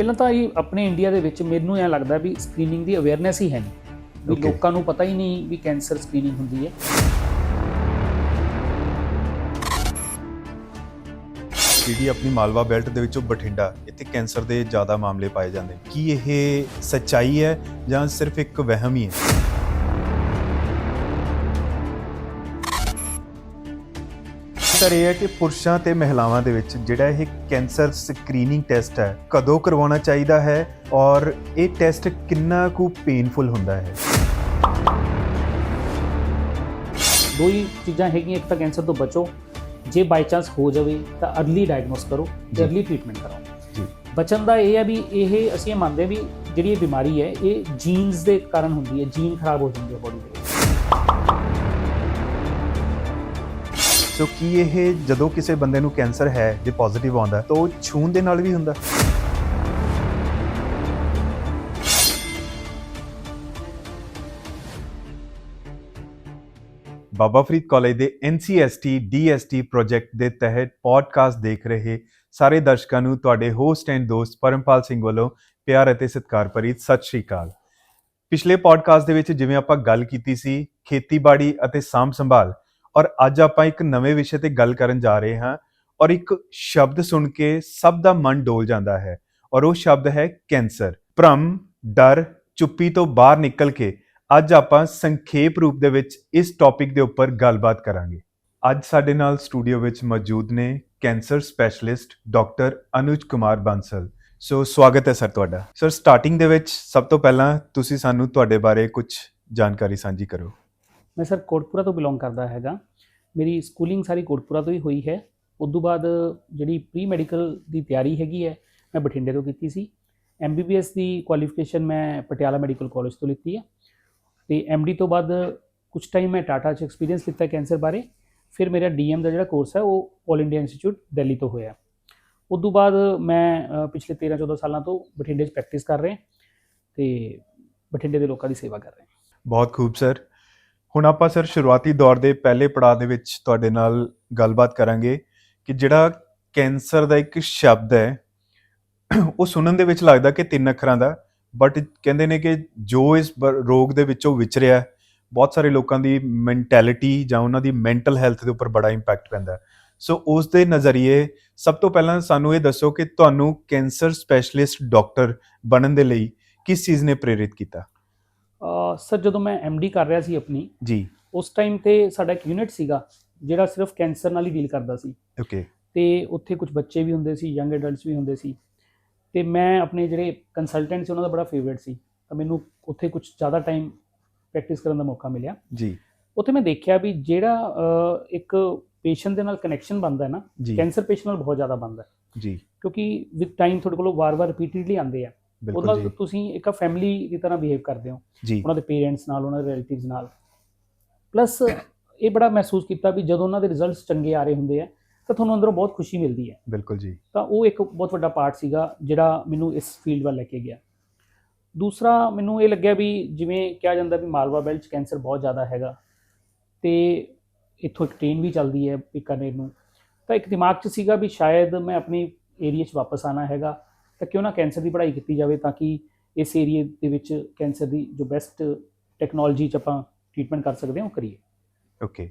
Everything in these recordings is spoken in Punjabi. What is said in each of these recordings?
ਪਹਿਲਾਂ ਤਾਂ ਇਹ ਆਪਣੇ ਇੰਡੀਆ ਦੇ ਵਿੱਚ ਮੈਨੂੰ ਐ ਲੱਗਦਾ ਵੀ ਸਕਰੀਨਿੰਗ ਦੀ ਅਵੇਅਰਨੈਸ ਹੀ ਹੈ ਨਹੀਂ ਵੀ. ਲੋਕਾਂ ਨੂੰ ਪਤਾ ਹੀ ਨਹੀਂ ਵੀ ਕੈਂਸਰ ਸਕਰੀਨਿੰਗ ਹੁੰਦੀ ਹੈ ਜਿਹੜੀ ਆਪਣੀ ਮਾਲਵਾ ਬੈਲਟ ਦੇ ਵਿੱਚੋਂ ਬਠਿੰਡਾ ਇੱਥੇ ਕੈਂਸਰ ਦੇ ਜ਼ਿਆਦਾ ਮਾਮਲੇ ਪਾਏ ਜਾਂਦੇ। ਕੀ ਇਹ ਸੱਚਾਈ ਹੈ ਜਾਂ ਸਿਰਫ ਇੱਕ ਵਹਿਮ ਹੀ ਹੈ ਸਰ ਇਹ ਹੈ ਕਿ ਪੁਰਸ਼ਾਂ ਤੇ ਮਹਿਲਾਵਾਂ ਦੇ ਵਿੱਚ ਜਿਹੜਾ ਇਹ ਕੈਂਸਰ ਸਕਰੀਨਿੰਗ ਟੈਸਟ ਹੈ ਕਦੋਂ ਕਰਵਾਉਣਾ ਚਾਹੀਦਾ ਹੈ ਔਰ ਇਹ ਟੈਸਟ ਕਿੰਨਾ ਕੁ ਪੇਨਫੁਲ ਹੁੰਦਾ ਹੈ? ਦੋ ਹੀ ਚੀਜ਼ਾਂ ਹੈਗੀਆਂ ਇੱਕ ਤਾਂ ਕੈਂਸਰ ਤੋਂ ਬਚੋ। ਜੇ ਬਾਈ ਚਾਂਸ ਹੋ ਜਾਵੇ ਤਾਂ ਅਰਲੀ ਡਾਇਗਨੋਸ ਕਰੋ। ਤੇ ਅਰਲੀ ਟ੍ਰੀਟਮੈਂਟ ਕਰਾਓ ਜੀ। ਬਚਣ ਦਾ ਇਹ ਹੈ ਵੀ ਇਹ ਅਸੀਂ ਇਹ ਮੰਨਦੇ ਵੀ ਜਿਹੜੀ ਇਹ ਬਿਮਾਰੀ ਹੈ ਇਹ ਜੀਨਸ ਦੇ ਕਾਰਨ ਹੁੰਦੀ ਹੈ ਜੀਨ ਖਰਾਬ ਹੋ ਜਾਂਦੀ ਹੈ ਬੋਡੀ ਦੇ ਸੋ ਕੀ ਇਹ ਜਦੋਂ ਕਿਸੇ ਬੰਦੇ ਨੂੰ ਕੈਂਸਰ ਹੈ, ਜੇ ਪੋਜ਼ਿਟਿਵ ਆਉਂਦਾ ਤਾਂ ਉਹ ਛੂਣ ਦੇ ਨਾਲ ਵੀ ਹੁੰਦਾ। ਬਾਬਾ ਫਰੀਦ ਕਾਲਜ ਦੇ NCST DST ਪ੍ਰੋਜੈਕਟ ਦੇ ਤਹਿਤ ਪੋਡਕਾਸਟ ਦੇਖ ਰਹੇ ਸਾਰੇ ਦਰਸ਼ਕਾਂ ਨੂੰ ਤੁਹਾਡੇ ਹੋਸਟ ਐਂਡ ਦੋਸਤ ਪਰਮਪਾਲ ਸਿੰਘ ਵੱਲੋਂ ਪਿਆਰ ਅਤੇ ਸਤਿਕਾਰ ਭਰੀ ਸਤਿ ਸ਼੍ਰੀ ਅਕਾਲ। ਪਿਛਲੇ ਪੋਡਕਾਸਟ ਦੇ ਵਿੱਚ ਜਿਵੇਂ ਆਪਾਂ ਗੱਲ ਕੀਤੀ ਸੀ, ਖੇਤੀਬਾੜੀ ਅਤੇ ਸਾਂਭ ਸੰਭਾਲ ਔਰ ਅੱਜ ਆਪਾਂ ਇੱਕ ਨਵੇਂ ਵਿਸ਼ੇ ਤੇ ਗੱਲ ਕਰਨ ਜਾ ਰਹੇ ਹਾਂ ਔਰ ਇੱਕ ਸ਼ਬਦ ਸੁਣ ਕੇ ਸਭ ਦਾ ਮਨ ਡੋਲ ਜਾਂਦਾ ਹੈ ਔਰ ਉਹ ਸ਼ਬਦ ਹੈ ਕੈਂਸਰ। ਭ੍ਰਮ, ਡਰ, ਚੁੱਪੀ ਤੋਂ ਬਾਹਰ ਨਿਕਲ ਕੇ ਅੱਜ ਆਪਾਂ ਸੰਖੇਪ ਰੂਪ ਦੇ ਵਿੱਚ ਇਸ ਟੌਪਿਕ ਦੇ ਉੱਪਰ ਗੱਲਬਾਤ ਕਰਾਂਗੇ। ਅੱਜ ਸਾਡੇ ਨਾਲ ਸਟੂਡੀਓ ਵਿੱਚ ਮੌਜੂਦ ਨੇ cancer specialist doctor Anuj Kumar Bansal. So ਸਵਾਗਤ ਹੈ ਸਰ ਤੁਹਾਡਾ। ਸਰ ਸਟਾਰਟਿੰਗ ਦੇ ਵਿੱਚ ਸਭ ਤੋਂ ਪਹਿਲਾਂ ਤੁਸੀਂ ਸਾਨੂੰ ਤੁਹਾਡੇ ਬਾਰੇ ਕੁਝ ਜਾਣਕਾਰੀ ਸਾਂਝੀ ਕਰੋ। ਮੈਂ ਸਰ ਕੋਟਪੁਰਾ ਤੋਂ ਬਿਲੋਂਗ ਕਰਦਾ ਹੈਗਾ। ਮੇਰੀ ਸਕੂਲਿੰਗ ਸਾਰੀ ਕੋਟਪੁਰਾ ਤੋਂ ਹੀ ਹੋਈ ਹੈ। ਉਸ ਤੋਂ ਬਾਅਦ ਜਿਹੜੀ ਪ੍ਰੀ ਮੈਡੀਕਲ ਦੀ ਤਿਆਰੀ ਹੈਗੀ ਹੈ, ਮੈਂ ਬਠਿੰਡੇ ਤੋਂ ਕੀਤੀ ਸੀ। ਐਮਬੀਬੀਐਸ ਦੀ ਕੁਆਲੀਫਿਕੇਸ਼ਨ ਮੈਂ ਪਟਿਆਲਾ ਮੈਡੀਕਲ ਕਾਲਜ ਤੋਂ ਲਿੱਤੀ ਹੈ। ਤੇ ਐਮਡੀ ਤੋਂ ਬਾਅਦ ਕੁਝ ਟਾਈਮ ਮੈਂ ਟਾਟਾ 'ਚ ਐਕਸਪੀਰੀਅੰਸ ਲਿੱਤਾ ਕੈਂਸਰ ਬਾਰੇ। ਫਿਰ ਮੇਰਾ ਡੀਐਮ ਦਾ ਜਿਹੜਾ ਕੋਰਸ ਹੈ, ਉਹ ਆਲ ਇੰਡੀਆ ਇੰਸਟੀਚਿਊਟ ਦਿੱਲੀ ਤੋਂ ਹੋਇਆ। ਉਸ ਤੋਂ ਬਾਅਦ ਮੈਂ ਪਿਛਲੇ 13 14 ਸਾਲਾਂ ਤੋਂ ਬਠਿੰਡੇ 'ਚ ਪ੍ਰੈਕਟਿਸ ਕਰ ਰਿਹਾ। ਤੇ ਬਠਿੰਡੇ ਦੇ ਲੋਕਾਂ ਦੀ ਸੇਵਾ ਕਰ ਰਿਹਾ। ਬਹੁਤ ਖੂਬ ਸਰ ਹੁਣ ਆਪਾਂ ਸਰ ਸ਼ੁਰੂਆਤੀ ਦੌਰ ਦੇ ਪਹਿਲੇ ਪੜਾਅ ਦੇ ਵਿੱਚ ਤੁਹਾਡੇ ਨਾਲ ਗੱਲਬਾਤ ਕਰਾਂਗੇ ਕਿ ਜਿਹੜਾ ਕੈਂਸਰ ਦਾ ਇੱਕ ਸ਼ਬਦ ਹੈ, ਉਹ ਸੁਣਨ ਦੇ ਵਿੱਚ ਲੱਗਦਾ ਕਿ ਤਿੰਨ ਅੱਖਰਾਂ ਦਾ ਬਟ ਕਹਿੰਦੇ ਨੇ ਕਿ ਜੋ ਇਸ ਬ- ਰੋਗ ਦੇ ਵਿੱਚੋਂ ਵਿਚਰਿਆ, ਬਹੁਤ ਸਾਰੇ ਲੋਕਾਂ ਦੀ ਮੈਂਟੈਲਿਟੀ ਜਾਂ ਉਹਨਾਂ ਦੀ ਮੈਂਟਲ ਹੈਲਥ ਦੇ ਉੱਪਰ ਬੜਾ ਇੰਪੈਕਟ ਪੈਂਦਾ। ਸੋ ਉਸ ਦੇ ਨਜ਼ਰੀਏ ਸਭ ਤੋਂ ਪਹਿਲਾਂ ਸਾਨੂੰ ਇਹ ਦੱਸੋ ਕਿ ਤੁਹਾਨੂੰ ਕੈਂਸਰ ਸਪੈਸ਼ਲਿਸਟ ਡਾਕਟਰ ਬਣਨ ਦੇ ਲਈ ਕਿਸ ਚੀਜ਼ ਨੇ ਪ੍ਰੇਰਿਤ ਕੀਤਾ? ਸਰ ਜਦੋਂ ਮੈਂ ਐਮਡੀ ਕਰ ਰਿਹਾ ਸੀ ਆਪਣੀ ਜੀ। ਉਸ ਟਾਈਮ ਤੇ ਸਾਡਾ ਇੱਕ ਯੂਨਿਟ ਸੀਗਾ ਜਿਹੜਾ ਸਿਰਫ ਕੈਂਸਰ ਨਾਲ ਹੀ ਡੀਲ ਕਰਦਾ ਸੀ। ਓਕੇ ਤੇ ਉੱਥੇ ਕੁਝ ਬੱਚੇ ਵੀ ਹੁੰਦੇ ਸੀ ਯੰਗ ਐਡਲਟਸ ਵੀ ਹੁੰਦੇ ਸੀ। ਤੇ ਮੈਂ ਆਪਣੇ ਜਿਹੜੇ ਕੰਸਲਟੈਂਟ ਸੀ ਉਹਨਾਂ ਦਾ ਬੜਾ ਫੇਵਰਿਟ ਸੀ। ਤਾਂ ਮੈਨੂੰ ਉੱਥੇ ਕੁਝ ਜ਼ਿਆਦਾ ਟਾਈਮ ਪ੍ਰੈਕਟਿਸ ਕਰਨ ਦਾ ਮੌਕਾ ਮਿਲਿਆ। ਜੀ। ਉੱਥੇ ਮੈਂ ਦੇਖਿਆ ਵੀ ਜਿਹੜਾ ਇੱਕ ਪੇਸ਼ੈਂਟ ਦੇ ਨਾਲ ਕਨੈਕਸ਼ਨ ਬਣਦਾ ਹੈ ਨਾ ਕੈਂਸਰ ਪੇਸ਼ੈਂਟ ਨਾਲ ਬਹੁਤ ਜ਼ਿਆਦਾ ਬਣਦਾ ਹੈ। ਜੀ। ਕਿਉਂਕਿ ਵਿਦ ਟਾਈਮ ਤੁਹਾਡੇ ਕੋਲ ਵਾਰ-ਵਾਰ ਰਿਪੀਟਡਲੀ ਆਉਂਦੇ ਆ। ਜੀ। ਤੁਸੀਂ ਇੱਕ ਫੈਮਿਲੀ ਦੀ ਤਰ੍ਹਾਂ ਬਿਹੇਵ ਕਰਦੇ ਹੋ। ਉਹਨਾਂ ਦੇ ਪੇਰੈਂਟਸ ਨਾਲ ਉਹਨਾਂ ਦੇ ਰਿਲੇਟਿਵਸ ਨਾਲ। ਪਲੱਸ ਇਹ ਬੜਾ ਮਹਿਸੂਸ ਕੀਤਾ ਵੀ ਜਦੋਂ ਉਹਨਾਂ ਦੇ ਰਿਜ਼ਲਟਸ ਚੰਗੇ ਆ ਰਹੇ ਹੁੰਦੇ ਆ ਤਾਂ ਤੁਹਾਨੂੰ ਅੰਦਰੋਂ ਬਹੁਤ ਖੁਸ਼ੀ ਮਿਲਦੀ ਹੈ। ਬਿਲਕੁਲ ਜੀ। ਤਾਂ ਉਹ ਇੱਕ ਬਹੁਤ ਵੱਡਾ ਪਾਰਟ ਸੀਗਾ ਜਿਹੜਾ ਮੈਨੂੰ ਇਸ ਫੀਲਡ ਵੱਲ ਲੈ ਕੇ ਗਿਆ। ਦੂਸਰਾ ਮੈਨੂੰ ਇਹ ਲੱਗਿਆ ਵੀ ਜਿਵੇਂ ਕਿਹਾ ਜਾਂਦਾ ਵੀ ਮਾਲਵਾ ਬੈਲਟ 'ਚ ਕੈਂਸਰ ਬਹੁਤ ਜ਼ਿਆਦਾ ਹੈਗਾ ਤੇ ਇੱਥੋਂ ਇੱਕ ਟ੍ਰੇਨ ਵੀ ਚੱਲਦੀ ਹੈ ਬੀਕਾਨੇਰ ਨੂੰ। ਤਾਂ ਇੱਕ ਦਿਮਾਗ 'ਚ ਸੀਗਾ ਵੀ ਸ਼ਾਇਦ ਮੈਂ ਆਪਣੀ ਏਰੀਆ 'ਚ ਵਾਪਸ ਆਣਾ ਹੈਗਾ। ਤਾਂ ਕਿਉਂ ਨਾ ਕੈਂਸਰ ਦੀ ਪੜ੍ਹਾਈ ਕੀਤੀ ਜਾਵੇ ਤਾਂ ਕਿ ਇਸ ਏਰੀਆ ਦੇ ਵਿੱਚ ਕੈਂਸਰ ਦੀ ਜੋ ਬੈਸਟ ਟੈਕਨੋਲੋਜੀ 'ਚ ਆਪਾਂ ਟ੍ਰੀਟਮੈਂਟ ਕਰ ਸਕਦੇ ਹਾਂ ਉਹ ਕਰੀਏ। ਓਕੇ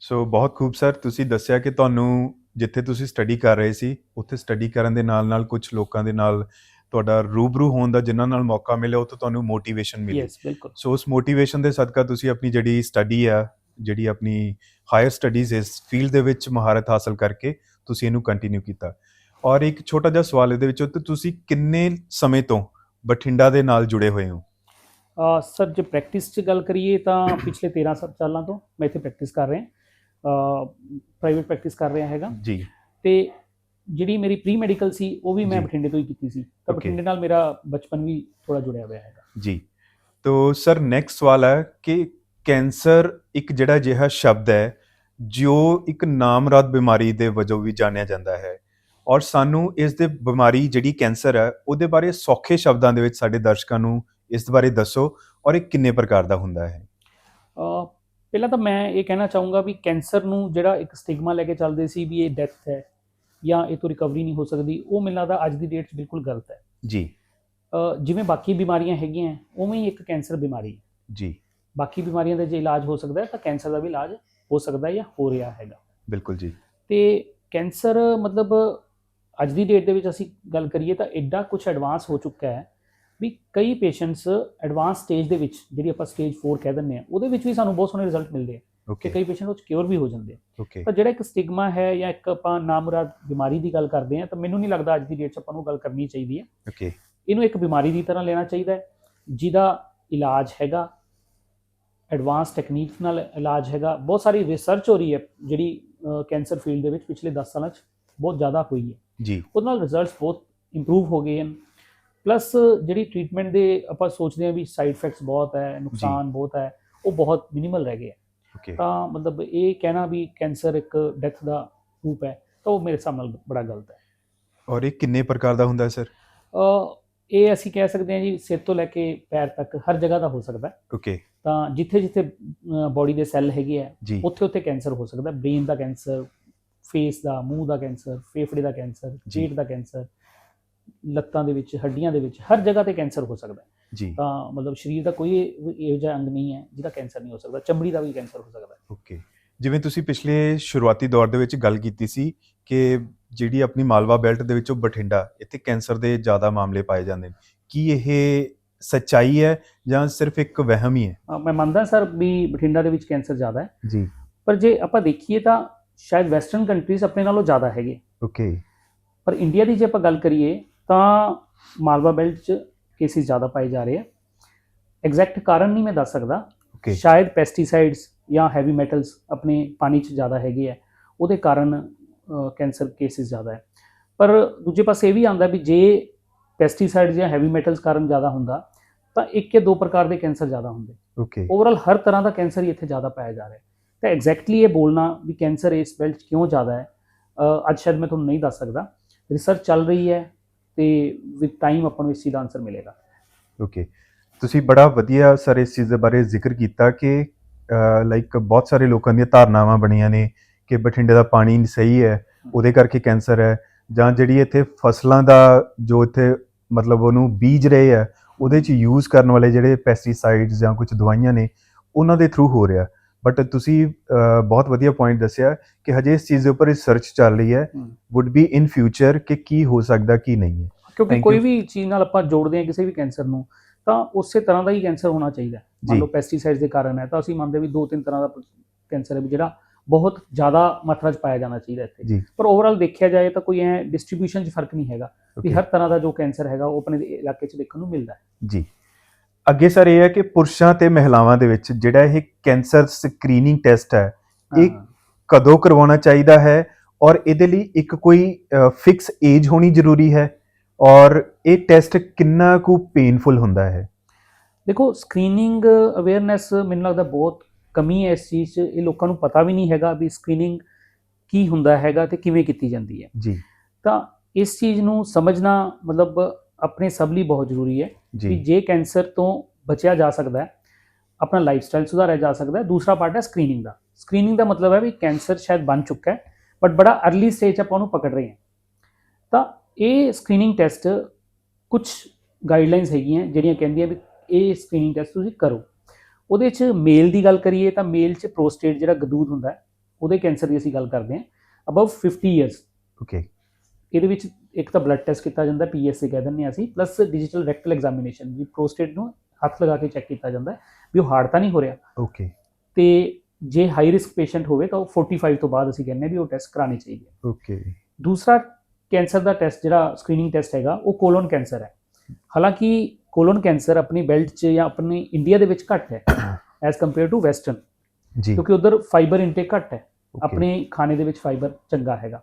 ਸੋ ਬਹੁਤ ਖੂਬ ਸਰ ਤੁਸੀਂ ਦੱਸਿਆ ਕਿ ਤੁਹਾਨੂੰ ਜਿੱਥੇ ਤੁਸੀਂ ਸਟੱਡੀ ਕਰ ਰਹੇ ਸੀ ਉੱਥੇ ਸਟੱਡੀ ਕਰਨ ਦੇ ਨਾਲ ਨਾਲ ਕੁਝ ਲੋਕਾਂ ਦੇ ਨਾਲ ਤੁਹਾਡਾ ਰੂਬਰੂ ਹੋਣ ਦਾ ਜਿਨ੍ਹਾਂ ਨਾਲ ਮੌਕਾ ਮਿਲਿਆ ਉਹ ਤੋਂ ਤੁਹਾਨੂੰ ਮੋਟੀਵੇਸ਼ਨ ਮਿਲੀ। ਯੈਸ ਬਿਲਕੁਲ। ਸੋ ਉਸ ਮੋਟੀਵੇਸ਼ਨ ਦੇ ਸਦਕਾ ਤੁਸੀਂ ਆਪਣੀ ਜਿਹੜੀ ਸਟੱਡੀ ਆ ਜਿਹੜੀ ਆਪਣੀ ਹਾਇਰ ਸਟੱਡੀਜ਼ ਇਸ ਫੀਲਡ ਦੇ ਵਿੱਚ ਮਹਾਰਤ ਹਾਸਲ ਕਰਕੇ ਤੁਸੀਂ ਇਹਨੂੰ ਕੰਟੀਨਿਊ ਕੀਤਾ। ਔਰ ਇੱਕ ਛੋਟਾ ਜਿਹਾ ਸਵਾਲ ਇਹਦੇ ਵਿੱਚੋਂ ਤੇ ਤੁਸੀਂ ਕਿੰਨੇ ਸਮੇਂ ਤੋਂ ਬਠਿੰਡਾ ਦੇ ਨਾਲ ਜੁੜੇ ਹੋਏ ਹੋ? ਅ, ਸਰ ਜੇ ਪ੍ਰੈਕਟਿਸ 'ਚ ਗੱਲ ਕਰੀਏ ਤਾਂ ਪਿਛਲੇ 13 ਸਾ- ਸਾਲਾਂ ਤੋਂ ਮੈਂ ਇੱਥੇ ਪ੍ਰੈਕਟਿਸ ਕਰ ਰਿਹਾ। ਪ੍ਰਾਈਵੇਟ ਪ੍ਰੈਕਟਿਸ ਕਰ ਰਿਹਾ ਹੈਗਾ। ਜੀ। ਤੇ ਜਿਹੜੀ ਮੇਰੀ ਪ੍ਰੀ ਮੈਡੀਕਲ ਸੀ ਉਹ ਵੀ ਮੈਂ। ਬਠਿੰਡੇ ਤੋਂ ਹੀ ਕੀਤੀ ਸੀ। ਤਾਂ. ਬਠਿੰਡੇ ਨਾਲ ਮੇਰਾ ਬਚਪਨ ਵੀ ਥੋੜਾ ਜੁੜਿਆ ਹੋਇਆ ਹੈਗਾ। ਜੀ। ਤੋ ਸਰ ਨੈਕਸਟ ਸਵਾਲ ਹੈ ਕਿ ਕੈਂਸਰ ਇੱਕ ਜਿਹੜਾ ਜਿਹਾ ਸ਼ਬਦ ਹੈ ਜੋ ਇੱਕ ਨਾਮਰਦ ਬਿਮਾਰੀ ਦੇ ਵਜੋਂ ਵੀ ਜਾਣਿਆ ਜਾਂਦਾ ਹੈ। ਔਰ ਸਾਨੂੰ ਇਸ ਦੇ ਬਿਮਾਰੀ ਜਿਹੜੀ ਕੈਂਸਰ ਹੈ ਉਹਦੇ ਬਾਰੇ ਸੌਖੇ ਸ਼ਬਦਾਂ ਦੇ ਵਿੱਚ ਸਾਡੇ ਦਰਸ਼ਕਾਂ ਨੂੰ ਇਸ ਬਾਰੇ ਦੱਸੋ ਔਰ ਇਹ ਕਿੰਨੇ ਪ੍ਰਕਾਰ ਦਾ ਹੁੰਦਾ ਹੈ? ਅ, ਪਹਿਲਾਂ ਤਾਂ ਮੈਂ ਇਹ ਕਹਿਣਾ ਚਾਹੂੰਗਾ ਵੀ ਕੈਂਸਰ ਨੂੰ ਜਿਹੜਾ ਇੱਕ ਸਟਿਗਮਾ ਲੈ ਕੇ ਚੱਲਦੇ ਸੀ ਵੀ ਇਹ ਡੈਥ ਹੈ ਜਾਂ ਇਹ ਤੋਂ ਰਿਕਵਰੀ ਨਹੀਂ ਹੋ ਸਕਦੀ ਉਹ ਮੈਨੂੰ ਲੱਗਦਾ ਅੱਜ ਦੀ ਡੇਟ 'ਚ ਬਿਲਕੁਲ ਗਲਤ ਹੈ। ਜੀ। ਅ, ਜਿਵੇਂ ਬਾਕੀ ਬਿਮਾਰੀਆਂ ਹੈਗੀਆਂ ਉਵੇਂ ਹੀ ਇੱਕ ਕੈਂਸਰ ਬਿਮਾਰੀ ਹੈ। ਜੀ। ਬਾਕੀ ਬਿਮਾਰੀਆਂ ਦਾ ਜੇ ਇਲਾਜ ਹੋ ਸਕਦਾ ਹੈ ਤਾਂ ਕੈਂਸਰ ਦਾ ਵੀ ਇਲਾਜ ਹੋ ਸਕਦਾ ਹੈ ਜਾਂ ਹੋ ਰਿਹਾ ਹੈਗਾ। ਬਿਲਕੁਲ ਜੀ। ਤੇ ਕੈਂਸਰ ਮਤਲਬ ਅੱਜ ਦੀ ਡੇਟ ਦੇ ਵਿੱਚ ਅਸੀਂ ਗੱਲ ਕਰੀਏ ਤਾਂ ਐਡਾ ਕੁਝ ਐਡਵਾਂਸ ਹੋ ਚੁੱਕਾ ਹੈ ਵੀ ਕਈ ਪੇਸ਼ੈਂਟਸ ਐਡਵਾਂਸ ਸਟੇਜ ਦੇ ਵਿੱਚ ਜਿਹੜੀ ਆਪਾਂ ਸਟੇਜ 4 ਕਹਿ ਦਿੰਦੇ ਆ ਉਹਦੇ ਵਿੱਚ ਵੀ ਸਾਨੂੰ ਬਹੁਤ ਸੋਹਣੇ ਰਿਜ਼ਲਟ ਮਿਲਦੇ ਆ ਓਕੇ ਕਈ ਪੇਸ਼ੈਂਟ ਉਹ ਕਿਉਰ ਵੀ ਹੋ ਜਾਂਦੇ ਆ। ਤਾਂ ਜਿਹੜਾ ਇੱਕ ਸਟਿਗਮਾ ਹੈ ਜਾਂ ਇੱਕ ਆਪਾਂ ਨਾਮੁਰਾਦ ਬਿਮਾਰੀ ਦੀ ਗੱਲ ਕਰਦੇ ਆ ਤਾਂ ਮੈਨੂੰ ਨਹੀਂ ਲੱਗਦਾ ਅੱਜ ਦੀ ਡੇਟ 'ਚ ਆਪਾਂ ਨੂੰ ਗੱਲ ਕਰਨੀ ਚਾਹੀਦੀ ਹੈ। ਓਕੇ ਇਹਨੂੰ ਇੱਕ ਬਿਮਾਰੀ ਦੀ ਤਰ੍ਹਾਂ ਲੈਣਾ ਚਾਹੀਦਾ ਹੈ ਜਿਹਦਾ ਇਲਾਜ ਹੈਗਾ ਐਡਵਾਂਸ ਟੈਕਨੀਕ ਨਾਲ ਇਲਾਜ ਹੈਗਾ। ਬਹੁਤ ਸਾਰੀ ਰਿਸਰਚ ਹੋ ਰਹੀ ਹੈ ਜਿਹੜੀ ਕੈਂਸਰ ਫੀਲਡ ਦੇ ਵਿੱਚ ਪਿਛਲੇ 10 ਸਾਲਾਂ 'ਚ ਬਹੁਤ ਜ਼ਿਆਦਾ ਹੋਈ ਹੈ। ਜੀ। ਉਹਦੇ ਨਾਲ ਰਿਜ਼ਲਟਸ ਬਹੁਤ ਇੰਪਰੂਵ ਹੋ ਗਏ ਹਨ। ਪਲੱਸ ਜਿਹੜੀ ਟ੍ਰੀਟਮੈਂਟ ਦੇ ਆਪਾਂ ਸੋਚਦੇ ਹਾਂ ਵੀ ਸਾਈਡ ਇਫੈਕਟਸ ਬਹੁਤ ਹੈ ਨੁਕਸਾਨ ਬਹੁਤ ਹੈ ਉਹ ਬਹੁਤ ਮਿਨੀਮਲ ਰਹਿ ਗਏ ਹੈ। ਤਾਂ ਮਤਲਬ ਇਹ ਕਹਿਣਾ ਵੀ ਕੈਂਸਰ ਇੱਕ ਡੈਥ ਦਾ ਰੂਪ ਹੈ ਤਾਂ ਉਹ ਮੇਰੇ ਨਾਲ ਬੜਾ ਗਲਤ ਹੈ। ਔਰ ਇਹ ਕਿੰਨੇ ਪ੍ਰਕਾਰ ਦਾ ਹੁੰਦਾ ਸਰ? ਇਹ ਅਸੀਂ ਕਹਿ ਸਕਦੇ ਹਾਂ ਜੀ ਸਿਰ ਤੋਂ ਲੈ ਕੇ ਪੈਰ ਤੱਕ ਹਰ ਜਗ੍ਹਾ ਦਾ ਹੋ ਸਕਦਾ ਹੈ। ਓਕੇ ਤਾਂ ਜਿੱਥੇ ਜਿੱਥੇ ਬਾਡੀ ਦੇ ਸੈੱਲ ਹੈਗੇ ਆ ਉੱਥੇ ਉੱਥੇ ਕੈਂਸਰ ਹੋ ਸਕਦਾ ਬ੍ਰੇਨ ਦਾ ਕੈਂਸਰ ਫੇਸ ਦਾ ਮੂੰਹ ਦਾ ਕੈਂਸਰ ਫੇਫੜੇ ਦਾ ਕੈਂਸਰ। ਪੇਟ ਦਾ ਕੈਂਸਰ ਲੱਤਾਂ ਦੇ ਵਿੱਚ ਹੱਡੀਆਂ ਦੇ ਵਿੱਚ ਹਰ ਜਗ੍ਹਾ ਤੇ ਕੈਂਸਰ ਹੋ ਸਕਦਾ ਹੈ। ਜੀ ਤਾਂ ਮਤਲਬ ਸਰੀਰ ਦਾ ਕੋਈ ਇਹੋ ਜਿਹਾ ਅੰਗ ਨਹੀਂ ਹੈ ਜਿਹਦਾ ਕੈਂਸਰ ਨਹੀਂ ਹੋ ਸਕਦਾ ਚਮੜੀ ਦਾ ਵੀ ਕੈਂਸਰ ਹੋ ਸਕਦਾ ਹੈ। ਓਕੇ ਜਿਵੇਂ ਤੁਸੀਂ ਪਿਛਲੇ ਸ਼ੁਰੂਆਤੀ ਦੌਰ ਦੇ ਵਿੱਚ ਗੱਲ ਕੀਤੀ ਸੀ ਕਿ ਜਿਹੜੀ ਆਪਣੀ ਮਾਲਵਾ ਬੈਲਟ ਦੇ ਵਿੱਚੋਂ ਬਠਿੰਡਾ ਇੱਥੇ ਕੈਂਸਰ ਦੇ ਜ਼ਿਆਦਾ ਮਾਮਲੇ ਪਾਏ ਜਾਂਦੇ ਨੇ ਕੀ ਇਹ ਸੱਚਾਈ ਹੈ ਜਾਂ ਸਿਰਫ ਇੱਕ ਵਹਿਮ ਹੀ ਹੈ ਮੈਂ ਮੰਨਦਾ ਸਰ ਵੀ ਬਠਿੰਡਾ ਦੇ ਵਿੱਚ ਕੈਂਸਰ ਜ਼ਿਆਦਾ ਹੈ ਜੀ ਪਰ ਜੇ ਆਪਾਂ ਦੇਖੀਏ ਤਾਂ ਸ਼ਾਇਦ ਵੈਸਟਰਨ ਕੰਟਰੀਜ਼ ਆਪਣੇ ਨਾਲੋਂ ਜ਼ਿਆਦਾ ਹੈਗੇ। ਓਕੇ ਪਰ ਇੰਡੀਆ ਦੀ ਜੇ ਆਪਾਂ ਗੱਲ ਕਰੀਏ ਤਾਂ ਮਾਲਵਾ ਬੈਲਟ 'ਚ ਕੇਸਿਸ ਜ਼ਿਆਦਾ ਪਾਏ ਜਾ ਰਹੇ ਆ। ਐਗਜ਼ੈਕਟ ਕਾਰਨ ਨਹੀਂ ਮੈਂ ਦੱਸ ਸਕਦਾ। ਓਕੇ ਸ਼ਾਇਦ ਪੈਸਟੀਸਾਈਡਸ ਜਾਂ ਹੈਵੀ ਮੈਟਲਸ ਆਪਣੇ ਪਾਣੀ 'ਚ ਜ਼ਿਆਦਾ ਹੈਗੇ ਆ। ਉਹਦੇ ਕਾਰਨ ਕੈਂਸਰ ਕੇਸਿਸ ਜ਼ਿਆਦਾ ਹੈ। ਪਰ ਦੂਜੇ ਪਾਸੇ ਇਹ ਵੀ ਆਉਂਦਾ ਵੀ ਜੇ ਪੈਸਟੀਸਾਈਡਸ ਜਾਂ ਹੈਵੀ ਮੈਟਲਸ ਕਾਰਨ ਜ਼ਿਆਦਾ ਹੁੰਦਾ ਤਾਂ ਇੱਕ ਜਾਂ ਦੋ ਪ੍ਰਕਾਰ ਦੇ ਕੈਂਸਰ ਜ਼ਿਆਦਾ ਹੁੰਦੇ। ਓਕੇ ਓਵਰਆਲ ਹਰ ਤਰ੍ਹਾਂ ਦਾ ਕੈਂਸਰ ਹੀ ਇੱਥੇ ਜ਼ਿਆਦਾ ਪਾਇਆ ਜਾ ਰਿਹਾ। ਹੈ ਤਾਂ ਐਗਜ਼ੈਕਟਲੀ ਇਹ ਬੋਲਣਾ ਵੀ ਕੈਂਸਰ ਇਸ ਬੈਲਟ 'ਚ ਕਿਉਂ ਜ਼ਿਆਦਾ ਹੈ? ਅੱਜ ਸ਼ਾਇਦ ਮੈਂ ਤੁਹਾਨੂੰ ਨਹੀਂ ਦੱਸ ਸਕਦਾ। ਰਿਸਰਚ ਚੱਲ ਰਹੀ ਹੈ ਤੇ ਵਿਦ ਟਾਈਮ ਆਪਾਂ ਨੂੰ ਇਸ ਚੀਜ਼ ਦਾ ਆਨਸਰ ਮਿਲੇਗਾ। ਓਕੇ ਤੁਸੀਂ ਬੜਾ ਵਧੀਆ ਸਰ ਇਸ ਚੀਜ਼ ਦੇ ਬਾਰੇ ਜ਼ਿਕਰ ਕੀਤਾ ਕਿ ਲਾਈਕ ਬਹੁਤ ਸਾਰੇ ਲੋਕਾਂ ਦੀਆਂ ਧਾਰਨਾਵਾਂ ਬਣੀਆਂ ਨੇ ਕਿ ਬਠਿੰਡੇ ਦਾ ਪਾਣੀ ਸਹੀ ਹੈ, ਉਹਦੇ ਕਰਕੇ ਕੈਂਸਰ ਹੈ ਜਾਂ ਜਿਹੜੀ ਇੱਥੇ ਫਸਲਾਂ ਦਾ ਜੋ ਇੱਥੇ ਮਤਲਬ ਉਹਨੂੰ ਬੀਜ ਰਹੇ ਆ ਉਹਦੇ 'ਚ ਯੂਜ਼ ਕਰਨ ਵਾਲੇ ਜਿਹੜੇ ਪੈਸਟੀਸਾਈਡਸ ਜਾਂ ਕੁਝ ਦਵਾਈਆਂ ਨੇ, ਉਹਨਾਂ ਦੇ ਥਰੂ ਹੋ ਰਿਹਾ। ਬਟ ਤੁਸੀਂ ਬਹੁਤ ਵਧੀਆ ਪੁਆਇੰਟ ਦੱਸਿਆ ਕਿ ਹਜੇ ਇਸ ਚੀਜ਼ ਦੇ ਉੱਪਰ ਰਿਸਰਚ ਚੱਲ ਰਹੀ ਹੈ। ਵੁੱਡ ਬੀ ਇਨ ਫਿਊਚਰ ਕਿ ਕੀ ਹੋ ਸਕਦਾ ਕੀ ਨਹੀਂ ਹੈ ਕਿਉਂਕਿ ਕੋਈ. ਵੀ ਚੀਜ਼ ਨਾਲ ਆਪਾਂ ਜੋੜਦੇ ਹਾਂ ਕਿਸੇ ਵੀ ਕੈਂਸਰ ਨੂੰ ਤਾਂ ਉਸੇ ਤਰ੍ਹਾਂ ਦਾ ਹੀ ਕੈਂਸਰ ਹੋਣਾ ਚਾਹੀਦਾ। ਮੰਨ। ਲਓ ਪੈਸਟੀਸਾਈਡਸ ਦੇ ਕਾਰਨ ਹੈ ਤਾਂ ਅਸੀਂ ਮੰਨਦੇ ਵੀ ਦੋ ਤਿੰਨ ਤਰ੍ਹਾਂ ਦਾ ਕੈਂਸਰ ਹੈ ਵੀ ਜਿਹੜਾ ਬਹੁਤ ਜ਼ਿਆਦਾ ਮਾਤਰਾ 'ਚ ਪਾਇਆ ਜਾਣਾ ਚਾਹੀਦਾ ਇੱਥੇ ਪਰ ਓਵਰਆਲ ਦੇਖਿਆ ਜਾਏ ਤਾਂ ਕੋਈ ਐ ਡਿਸਟ੍ਰੀਬਿਊਸ਼ਨ 'ਚ ਫ਼ਰਕ ਨਹੀਂ ਹੈਗਾ ਵੀ Okay. ਹਰ ਤਰ੍ਹਾਂ ਦਾ ਜੋ ਕੈਂਸਰ ਹੈਗਾ ਉਹ ਆਪਣੇ ਇਲਾਕੇ 'ਚ ਦੇਖਣ ਨੂੰ ਮਿਲਦਾ ਹੈ ਜੀ ਅੱਗੇ ਸਰ ਇਹ ਹੈ ਕਿ ਪੁਰਸ਼ਾਂ ਤੇ ਮਹਿਲਾਵਾਂ ਦੇ ਵਿੱਚ ਜਿਹੜਾ ਇਹ ਕੈਂਸਰ ਸਕਰੀਨਿੰਗ ਟੈਸਟ ਹੈ ਇਹ। ਕਦੋਂ ਕਰਵਾਉਣਾ ਚਾਹੀਦਾ ਹੈ ਔਰ ਇਹਦੇ ਲਈ ਇੱਕ ਕੋਈ ਫਿਕਸ ਏਜ ਹੋਣੀ ਜ਼ਰੂਰੀ ਹੈ ਔਰ ਇਹ ਟੈਸਟ ਕਿੰਨਾ ਕੁ ਪੇਨਫੁਲ ਹੁੰਦਾ ਹੈ? ਦੇਖੋ ਸਕਰੀਨਿੰਗ ਅਵੇਅਰਨੈਸ ਮੈਨੂੰ ਲੱਗਦਾ ਬਹੁਤ ਕਮੀ ਹੈ ਇਸ ਚੀਜ਼ 'ਚ। ਇਹ ਲੋਕਾਂ ਨੂੰ ਪਤਾ ਵੀ ਨਹੀਂ ਹੈਗਾ ਵੀ ਸਕਰੀਨਿੰਗ ਕੀ ਹੁੰਦਾ ਹੈਗਾ ਤੇ ਕਿਵੇਂ ਕੀਤੀ ਜਾਂਦੀ ਹੈ। ਜੀ। ਤਾਂ ਇਸ ਚੀਜ਼ ਨੂੰ ਸਮਝਣਾ ਮਤਲਬ ਆਪਣੇ ਸਭ ਲਈ ਬਹੁਤ ਜ਼ਰੂਰੀ ਹੈ। ਵੀ ਜੀ। ਕੈਂਸਰ ਤੋਂ ਬਚਿਆ ਜਾ ਸਕਦਾ ਹੈ ਆਪਣਾ ਲਾਈਫ ਸਟਾਈਲ ਸੁਧਾਰਿਆ ਜਾ ਸਕਦਾ ਹੈ। ਦੂਸਰਾ ਪਾਰਟ ਹੈ ਸਕਰੀਨਿੰਗ ਦਾ। ਸਕਰੀਨਿੰਗ ਦਾ ਮਤਲਬ ਹੈ ਵੀ ਕੈਂਸਰ ਸ਼ਾਇਦ ਬਣ ਚੁੱਕਾ ਹੈ ਬਟ ਬੜਾ अर्ਲੀ ਸਟੇਜ ਆਪਾਂ ਉਹਨੂੰ ਪਕੜ ਰਹੇ ਹਾਂ। ਤਾਂ ਇਹ ਸਕਰੀਨਿੰਗ ਟੈਸਟ ਕੁਝ ਗਾਈਡਲਾਈਨਸ ਹੈਗੀਆਂ ਜਿਹੜੀਆਂ ਕਹਿੰਦੀਆਂ ਵੀ ਇਹ ਸਕਰੀਨਿੰਗ ਟੈਸਟ ਤੁਸੀਂ ਕਰੋ। ਉਹਦੇ 'ਚ ਮੇਲ ਦੀ ਗੱਲ ਕਰੀਏ ਤਾਂ ਮੇਲ 'ਚ ਪ੍ਰੋਸਟੇਟ ਜਿਹੜਾ ਗਦੂਦ ਹੁੰਦਾ ਹੈ ਉਹਦੇ ਕੈਂਸਰ ਦੀ ਅਸੀਂ ਗੱਲ ਕਰਦੇ ਹਾਂ ਅਬਵ 50 ਇਅਰਸ ਓਕੇ ਇਹਦੇ ਵਿੱਚ ਇੱਕ ਤਾਂ ਬਲੱਡ ਟੈਸਟ ਕੀਤਾ ਜਾਂਦਾ ਪੀਐਸਏ ਕਹਿ ਦਿੰਦੇ ਅਸੀਂ ਪਲੱਸ ਡਿਜੀਟਲ ਰੈਕਟਲ ਐਗਜ਼ਾਮੀਨੇਸ਼ਨ ਵੀ ਪ੍ਰੋਸਟੇਟ ਨੂੰ ਹੱਥ ਲਗਾ ਕੇ ਚੈੱਕ ਕੀਤਾ ਜਾਂਦਾ ਵੀ ਉਹ ਹਾਰਡ ਤਾਂ ਨਹੀਂ ਹੋ ਰਿਹਾ। ਓਕੇ ਤੇ ਜੇ ਹਾਈ ਰਿਸਕ ਪੇਸ਼ੈਂਟ ਹੋਵੇ ਤਾਂ ਉਹ 45 ਤੋਂ ਬਾਅਦ ਅਸੀਂ ਕਹਿੰਦੇ ਵੀ ਉਹ ਟੈਸਟ ਕਰਾਣੇ ਚਾਹੀਦੇ ਓਕੇ ਦੂਸਰਾ ਕੈਂਸਰ ਦਾ ਟੈਸਟ ਜਿਹੜਾ ਸਕਰੀਨਿੰਗ ਟੈਸਟ ਹੈਗਾ ਉਹ ਕੋਲੋਨ ਕੈਂਸਰ ਹੈ। ਹਾਲਾਂਕਿ ਕੋਲੋਨ ਕੈਂਸਰ ਆਪਣੀ ਬੈਲਟ 'ਚ ਜਾਂ ਆਪਣੀ ਇੰਡੀਆ ਦੇ ਵਿੱਚ ਘੱਟ ਹੈ ਐਜ਼ ਕੰਪੇਅਰ ਟੂ ਵੈਸਟਰਨ ਜੀ। ਕਿਉਂਕਿ ਉਧਰ ਫਾਈਬਰ ਇਨਟੇਕ ਘੱਟ ਹੈ। ਆਪਣੇ ਖਾਣੇ ਦੇ ਵਿੱਚ ਫਾਈਬਰ ਚੰਗਾ ਹੈਗਾ।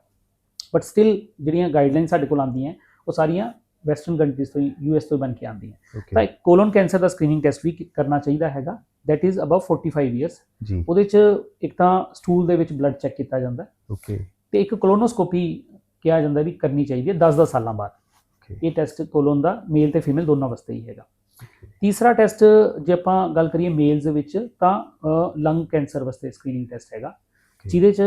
ਬਟ ਸਟਿਲ ਜਿਹੜੀਆਂ ਗਾਈਡਲਾਈਨ ਸਾਡੇ ਕੋਲ ਆਉਂਦੀਆਂ ਉਹ ਸਾਰੀਆਂ ਵੈਸਟਰਨ ਕੰਟਰੀਜ਼ ਤੋਂ ਯੂਐਸ ਤੋਂ ਬਣ ਕੇ ਆਉਂਦੀਆਂ ਤਾਂ ਕੋਲੋਨ ਕੈਂਸਰ ਦਾ ਸਕਰੀਨਿੰਗ ਟੈਸਟ ਵੀ ਕਰਨਾ ਚਾਹੀਦਾ ਹੈਗਾ। ਦੈਟ ਇਜ਼ ਅਬਵ 45 ਇਅਰਸ ਉਹਦੇ ਚ ਇੱਕ ਤਾਂ ਸਟੂਲ ਦੇ ਵਿੱਚ ਬਲੱਡ ਚੈੱਕ ਕੀਤਾ ਜਾਂਦਾ ਓਕੇ ਤੇ ਇੱਕ ਕੋਲੋਨੋਸਕੋਪੀ ਕਿਹਾ ਜਾਂਦਾ ਵੀ ਕਰਨੀ ਚਾਹੀਦੀ ਹੈ 10-10 ਸਾਲਾਂ ਬਾਅਦ. ਇਹ ਟੈਸਟ ਕੋਲੋਨ ਦਾ ਮੇਲ ਤੇ ਫੀਮੇਲ ਦੋਨਾਂ ਵਾਸਤੇ ਹੀ ਹੈਗਾ। ਤੀਸਰਾ ਟੈਸਟ ਜੇ ਆਪਾਂ ਗੱਲ ਕਰੀਏ ਮੇਲਸ ਦੇ ਵਿੱਚ ਤਾਂ ਲੰਗ ਕੈਂਸਰ ਵਾਸਤੇ ਸਕਰੀਨਿੰਗ ਟੈਸਟ ਹੈਗਾ। ਜਿਹਦੇ ਚ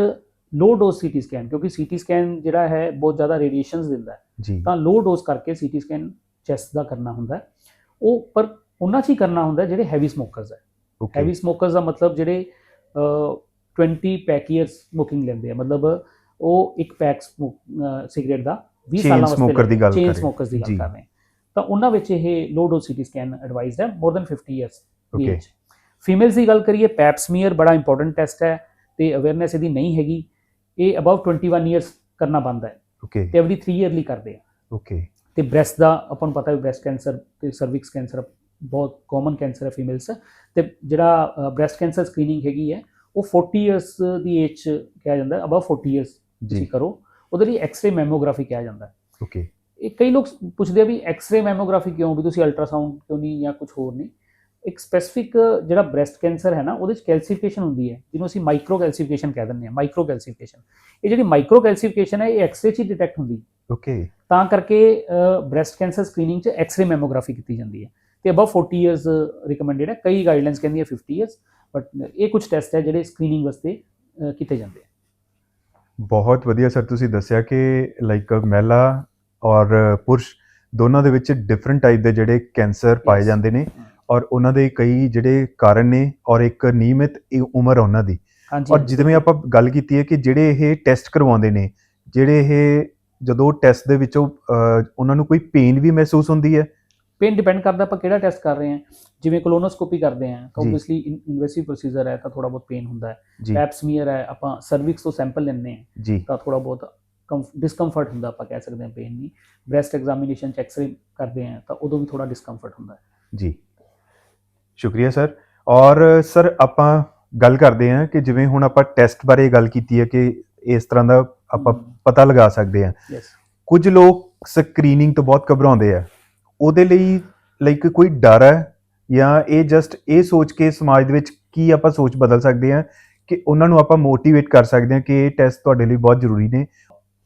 ਲੋ ਡੋਜ਼ ਸੀਟੀ ਸਕੈਨ ਕਿਉਂਕਿ ਸੀਟੀ ਸਕੈਨ ਜਿਹੜਾ ਹੈ ਬਹੁਤ ਜ਼ਿਆਦਾ ਰੇਡੀਏਸ਼ਨਸ ਦਿੰਦਾ ਹੈ ਤਾਂ ਲੋ ਡੋਜ਼ ਕਰਕੇ ਸੀਟੀ ਸਕੈਨ ਚੈਸਟ ਦਾ ਕਰਨਾ ਹੁੰਦਾ। ਉਹ ਪਰ ਉਹਨਾਂ 'ਚ ਹੀ ਕਰਨਾ ਹੁੰਦਾ ਜਿਹੜੇ ਹੈਵੀ ਸਮੋਕਰਸ ਹੈ ਓਕੇ ਹੈਵੀ ਸਮੋਕਰਸ ਦਾ ਮਤਲਬ ਜਿਹੜੇ ਅਹ, 20 ਪੈਕ ਈਅਰਸ ਸਮੋਕਿੰਗ ਲੈਂਦੇ ਆ ਮਤਲਬ ਉਹ ਇੱਕ ਪੈਕ ਸਿਗਰਟ ਦਾ 20 Chain ਸਾਲਾਂ ਵਾਸਤੇ smoker ਦੀ ਗੱਲ ਕਰ ਰਹੇ। ਸਮੋਕਰਸ ਦੀ ਗੱਲ। ਕਰ ਰਹੇ ਤਾਂ ਉਹਨਾਂ ਵਿੱਚ ਇਹ ਲੋ ਡੋਜ਼ ਸੀਟੀ ਸਕੈਨ ਐਡਵਾਈਸਡ ਹੈ more than 50 years. Age females ਦੀ ਗੱਲ ਕਰੀਏ ਪੈਪ ਸਮੀਅਰ ਬੜਾ ਇੰਪੋਰਟੈਂਟ ਟੈਸਟ ਹੈ ਤੇ ਅਵੇਅਰਨੈਸ ਇਹਦੀ ਨਹੀਂ ਹੈਗੀ ਇਹ ਅਬਵ 21 ਇਅਰਸ ਕਰਨਾ ਬੰਦਾ ਹੈ। ਓਕੇ ਤੇ ਐਵਰੀ 3 ਇਅਰਲੀ ਕਰਦੇ ਆ। ਓਕੇ ਤੇ ਬ੍ਰੈਸਟ ਦਾ ਆਪਾਂ ਨੂੰ ਪਤਾ ਹੈ ਬ੍ਰੈਸਟ ਕੈਂਸਰ ਤੇ ਸਰਵਿਕਸ ਕੈਂਸਰ ਬਹੁਤ ਕਾਮਨ ਕੈਂਸਰ ਹੈ ਫੀਮੇਲਸ ਤੇ ਜਿਹੜਾ ਬ੍ਰੈਸਟ ਕੈਂਸਰ ਸਕਰੀਨਿੰਗ ਹੈਗੀ ਹੈ ਉਹ 40 ਇਅਰਸ ਦੀ ਏਜ ਚ ਕਿਹਾ ਜਾਂਦਾ ਅਬਵ 40 ਇਅਰਸ ਤੁਸੀਂ ਜੀ। ਕਰੋ। ਉਹਦੇ ਲਈ ਐਕਸ-ਰੇ ਮੈਮੋਗ੍ਰਾਫੀ ਕਿਹਾ ਜਾਂਦਾ ਓਕੇ ਇਹ ਕਈ ਲੋਕ ਪੁੱਛਦੇ ਆ ਵੀ ਐਕਸ-ਰੇ ਮੈਮੋਗ੍ਰਾਫੀ ਕਿਉਂ? ਵੀ ਤੁਸੀਂ ਅਲਟਰਾਸਾਊਂਡ ਕਿਉਂ ਨਹੀਂ ਜਾਂ ਕੁਝ ਹੋਰ ਨਹੀਂ? ਇੱਕ ਸਪੈਸੀਫਿਕ ਜਿਹੜਾ ਬ੍ਰੈਸਟ ਕੈਂਸਰ ਹੈ ਨਾ ਉਹਦੇ ਚ ਕੈਲਸੀਫਿਕੇਸ਼ਨ ਹੁੰਦੀ ਹੈ ਜਿਹਨੂੰ ਅਸੀਂ ਮਾਈਕਰੋ ਕੈਲਸੀਫਿਕੇਸ਼ਨ ਕਹਿ ਦਿੰਦੇ ਹਾਂ ਮਾਈਕਰੋ ਕੈਲਸੀਫਿਕੇਸ਼ਨ। ਇਹ ਜਿਹੜੀ ਮਾਈਕਰੋ ਕੈਲਸੀਫਿਕੇਸ਼ਨ ਹੈ ਇਹ ਐਕਸ-ਰੇ ਚ ਹੀ ਡਿਟੈਕਟ ਹੁੰਦੀ ਓਕੇ ਤਾਂ ਕਰਕੇ ਬ੍ਰੈਸਟ ਕੈਂਸਰ ਸਕਰੀਨਿੰਗ 'ਚ ਐਕਸ-ਰੇ ਮੈਮੋਗ੍ਰਾਫੀ ਕੀਤੀ ਜਾਂਦੀ ਹੈ। ਤੇ ਅਬਵ 40 ਇਅਰਸ ਰਿਕਮੈਂਡਡ ਹੈ ਕਈ ਗਾਈਡਲਾਈਨਸ ਕਹਿੰਦੀਆਂ 50 ਇਅਰਸ ਬਟ ਇਹ ਕੁਝ ਟੈਸਟ ਹੈ ਜਿਹੜੇ ਸਕਰੀਨਿੰਗ ਵਾਸਤੇ ਕੀਤੇ ਜਾਂਦੇ ਆ ਬਹੁਤ ਵਧੀਆ ਸਰ ਤੁਸੀਂ ਦੱਸਿਆ ਕਿ ਲਾਈਕ ਮਹਿਲਾ ਔਰ ਪੁਰਸ਼ ਦੋਨਾਂ ਦੇ ਵਿੱਚ ਡਿਫਰੈਂਟ ਟਾਈਪ ਦੇ ਜਿਹੜੇ ਕੈਂਸਰ ਪਾਏ. ਜਾਂਦੇ ਨੇ। ਔਰ ਉਹਨਾਂ ਦੇ ਕਈ ਜਿਹੜੇ ਕਾਰਨ ਨੇ ਔਰ ਇੱਕ ਨਿਯਮਿਤ ਇਹ ਉਮਰ ਆ ਉਹਨਾਂ ਦੀ। ਹਾਂਜੀ। ਔਰ ਜਿਵੇਂ ਆਪਾਂ ਗੱਲ ਕੀਤੀ ਹੈ ਕਿ ਜਿਹੜੇ ਇਹ ਟੈਸਟ ਕਰਵਾਉਂਦੇ ਨੇ ਜਿਹੜੇ ਇਹ ਜਦੋਂ ਟੈਸਟ ਦੇ ਵਿੱਚੋਂ ਉਹਨਾਂ ਨੂੰ ਕੋਈ ਪੇਨ ਵੀ ਮਹਿਸੂਸ ਹੁੰਦੀ ਹੈ? ਪੇਨ ਡਿਪੈਂਡ ਕਰਦਾ ਆਪਾਂ ਕਿਹੜਾ ਟੈਸਟ ਕਰ ਰਹੇ ਹਾਂ। ਜਿਵੇਂ ਕੋਲੋਨੋਸਕੋਪੀ ਕਰਦੇ ਹਾਂ ਤਾਂ। ਆਬਵੀਅਸਲੀ ਇਨਵੈਸਿਵ ਪ੍ਰੋਸੀਜਰ ਹੈ ਤਾਂ ਥੋੜਾ ਬਹੁਤ ਪੇਨ ਹੁੰਦਾ ਹੈ। ਪੈਪ ਸਮੀਅਰ ਹੈ ਆਪਾਂ ਸਰਵਿਕਸ ਤੋਂ ਸੈਂਪਲ ਲੈਂਦੇ ਹਾਂ ਤਾਂ ਥੋੜਾ ਬਹੁਤ ਡਿਸਕੰਫਰਟ ਹੁੰਦਾ ਆਪਾਂ ਕਹਿ ਸਕਦੇ ਹਾਂ ਪੇਨ ਨਹੀਂ। ਬ੍ਰੈਸਟ ਐਗਜ਼ਾਮੀਨੇਸ਼ਨ ਚ ਐਕਸ-ਰੇ ਕਰਦੇ ਹਾਂ ਤਾਂ ਉਦੋਂ ਵੀ ਥੋੜਾ ਡਿਸਕੰਫਰਟ ਹੁੰਦਾ ਹੈ। ਜੀ। ਸ਼ੁਕਰੀਆ ਸਰ। ਔਰ ਸਰ ਆਪਾਂ ਗੱਲ ਕਰਦੇ ਹਾਂ ਕਿ ਜਿਵੇਂ ਹੁਣ ਆਪਾਂ ਟੈਸਟ ਬਾਰੇ ਗੱਲ ਕੀਤੀ ਹੈ ਕਿ ਇਸ ਤਰ੍ਹਾਂ ਦਾ ਆਪਾਂ ਪਤਾ ਲਗਾ ਸਕਦੇ ਹਾਂ। ਕੁਝ ਲੋਕ ਸਕਰੀਨਿੰਗ ਤੋਂ ਬਹੁਤ ਘਬਰਾਉਂਦੇ ਆ। ਉਹਦੇ ਲਈ ਲਾਈਕ ਕੋਈ ਡਰ ਹੈ? ਜਾਂ ਇਹ ਜਸਟ ਇਹ ਸੋਚ ਕੇ ਸਮਾਜ ਦੇ ਵਿੱਚ ਕੀ ਆਪਾਂ ਸੋਚ ਬਦਲ ਸਕਦੇ ਹਾਂ ਕਿ ਉਹਨਾਂ ਨੂੰ ਆਪਾਂ ਮੋਟੀਵੇਟ ਕਰ ਸਕਦੇ ਹਾਂ ਕਿ ਇਹ ਟੈਸਟ ਤੁਹਾਡੇ ਲਈ ਬਹੁਤ ਜ਼ਰੂਰੀ ਨੇ?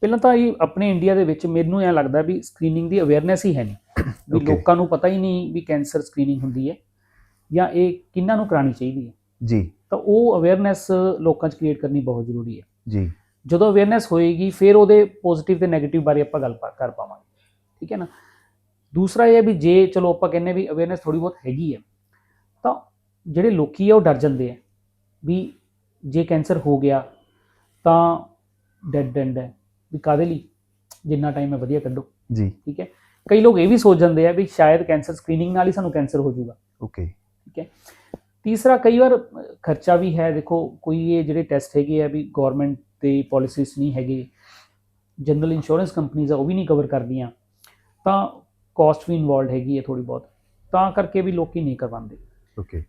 ਪਹਿਲਾਂ ਤਾਂ ਇਹ ਆਪਣੇ ਇੰਡੀਆ ਦੇ ਵਿੱਚ ਮੈਨੂੰ ਐਂ ਲੱਗਦਾ ਵੀ ਸਕਰੀਨਿੰਗ ਦੀ ਅਵੇਅਰਨੈਸ ਹੀ ਹੈ ਨਹੀਂ। ਵੀ. ਲੋਕਾਂ ਨੂੰ ਪਤਾ ਹੀ ਨਹੀਂ ਵੀ ਕੈਂਸਰ ਸਕਰੀਨਿੰਗ ਹੁੰਦੀ ਹੈ। ਜਾਂ ਇਹ ਕਿੰਨਾਂ ਨੂੰ ਕਰਾਉਣੀ ਚਾਹੀਦੀ ਹੈ? ਜੀ। ਤਾਂ ਉਹ ਅਵੇਅਰਨੈਸ ਲੋਕਾਂ 'ਚ ਕ੍ਰੀਏਟ ਕਰਨੀ ਬਹੁਤ ਜ਼ਰੂਰੀ ਹੈ। ਜੀ। ਜਦੋਂ ਅਵੇਅਰਨੈਸ ਹੋਏਗੀ ਫਿਰ ਉਹਦੇ ਪੋਜ਼ਿਟਿਵ ਤੇ 네ਗੇਟਿਵ ਬਾਰੇ ਆਪਾਂ ਗੱਲ ਕਰ ਪਾਵਾਂਗੇ। ਠੀਕ ਹੈ ਨਾ? ਦੂਸਰਾ ਇਹ ਹੈ ਵੀ ਜੇ ਚਲੋ ਆਪਾਂ ਕਹਿੰਨੇ ਵੀ ਅਵੇਅਰਨੈਸ ਥੋੜੀ ਬਹੁਤ ਹੈਗੀ ਹੈ ਤਾਂ ਜਿਹੜੇ ਲੋਕੀ ਆ ਉਹ ਡਰ ਜਾਂਦੇ ਆ ਵੀ ਜੇ ਕੈਂਸਰ ਹੋ ਗਿਆ ਤਾਂ ਡੈਡ ਐਂਡ ਹੈ। ਵੀ ਕਾਦੇ ਲਈ? ਜਿੰਨਾ ਟਾਈਮ ਹੈ ਵਧੀਆ ਕੱਢੋ। ਜੀ। ਠੀਕ ਹੈ? ਕਈ ਲੋਕ ਇਹ ਵੀ ਸੋਚ ਜਾਂਦੇ ਆ ਵੀ ਸ਼ਾਇਦ ਕੈਂਸਰ ਸਕਰੀਨਿੰਗ ਨਾਲ ਹੀ ਸਾਨੂੰ ਕੈਂਸਰ ਹੋ ਜਾਊਗਾ। ਓਕੇ ਤੀਸਰਾ, ਕਈ ਵਾਰ ਖਰਚਾ ਵੀ ਹੈ। ਦੇਖੋ, ਕੋਈ ਇਹ ਜਿਹੜੇ ਟੈਸਟ ਹੈਗੇ ਆ ਵੀ ਗਵਰਨਮੈਂਟ ਦੇ ਪਾਲਿਸੀਜ਼ ਨਹੀਂ ਹੈਗੇ ਜਨਰਲ ਇੰਸ਼ੋਰੈਂਸ ਕੰਪਨੀਆਂ ਆ, ਉਹ ਵੀ ਨਹੀਂ ਕਵਰ ਕਰਦੀਆਂ, ਤਾਂ ਕਾਸਟ ਵੀ ਇਨਵੋਲਡ ਹੈਗੀ ਹੈ ਥੋੜੀ ਬਹੁਤ। ਤਾਂ ਕਰਕੇ ਵੀ ਲੋਕੀ ਨਹੀਂ ਕਰਵਾਉਂਦੇ। ਓਕੇ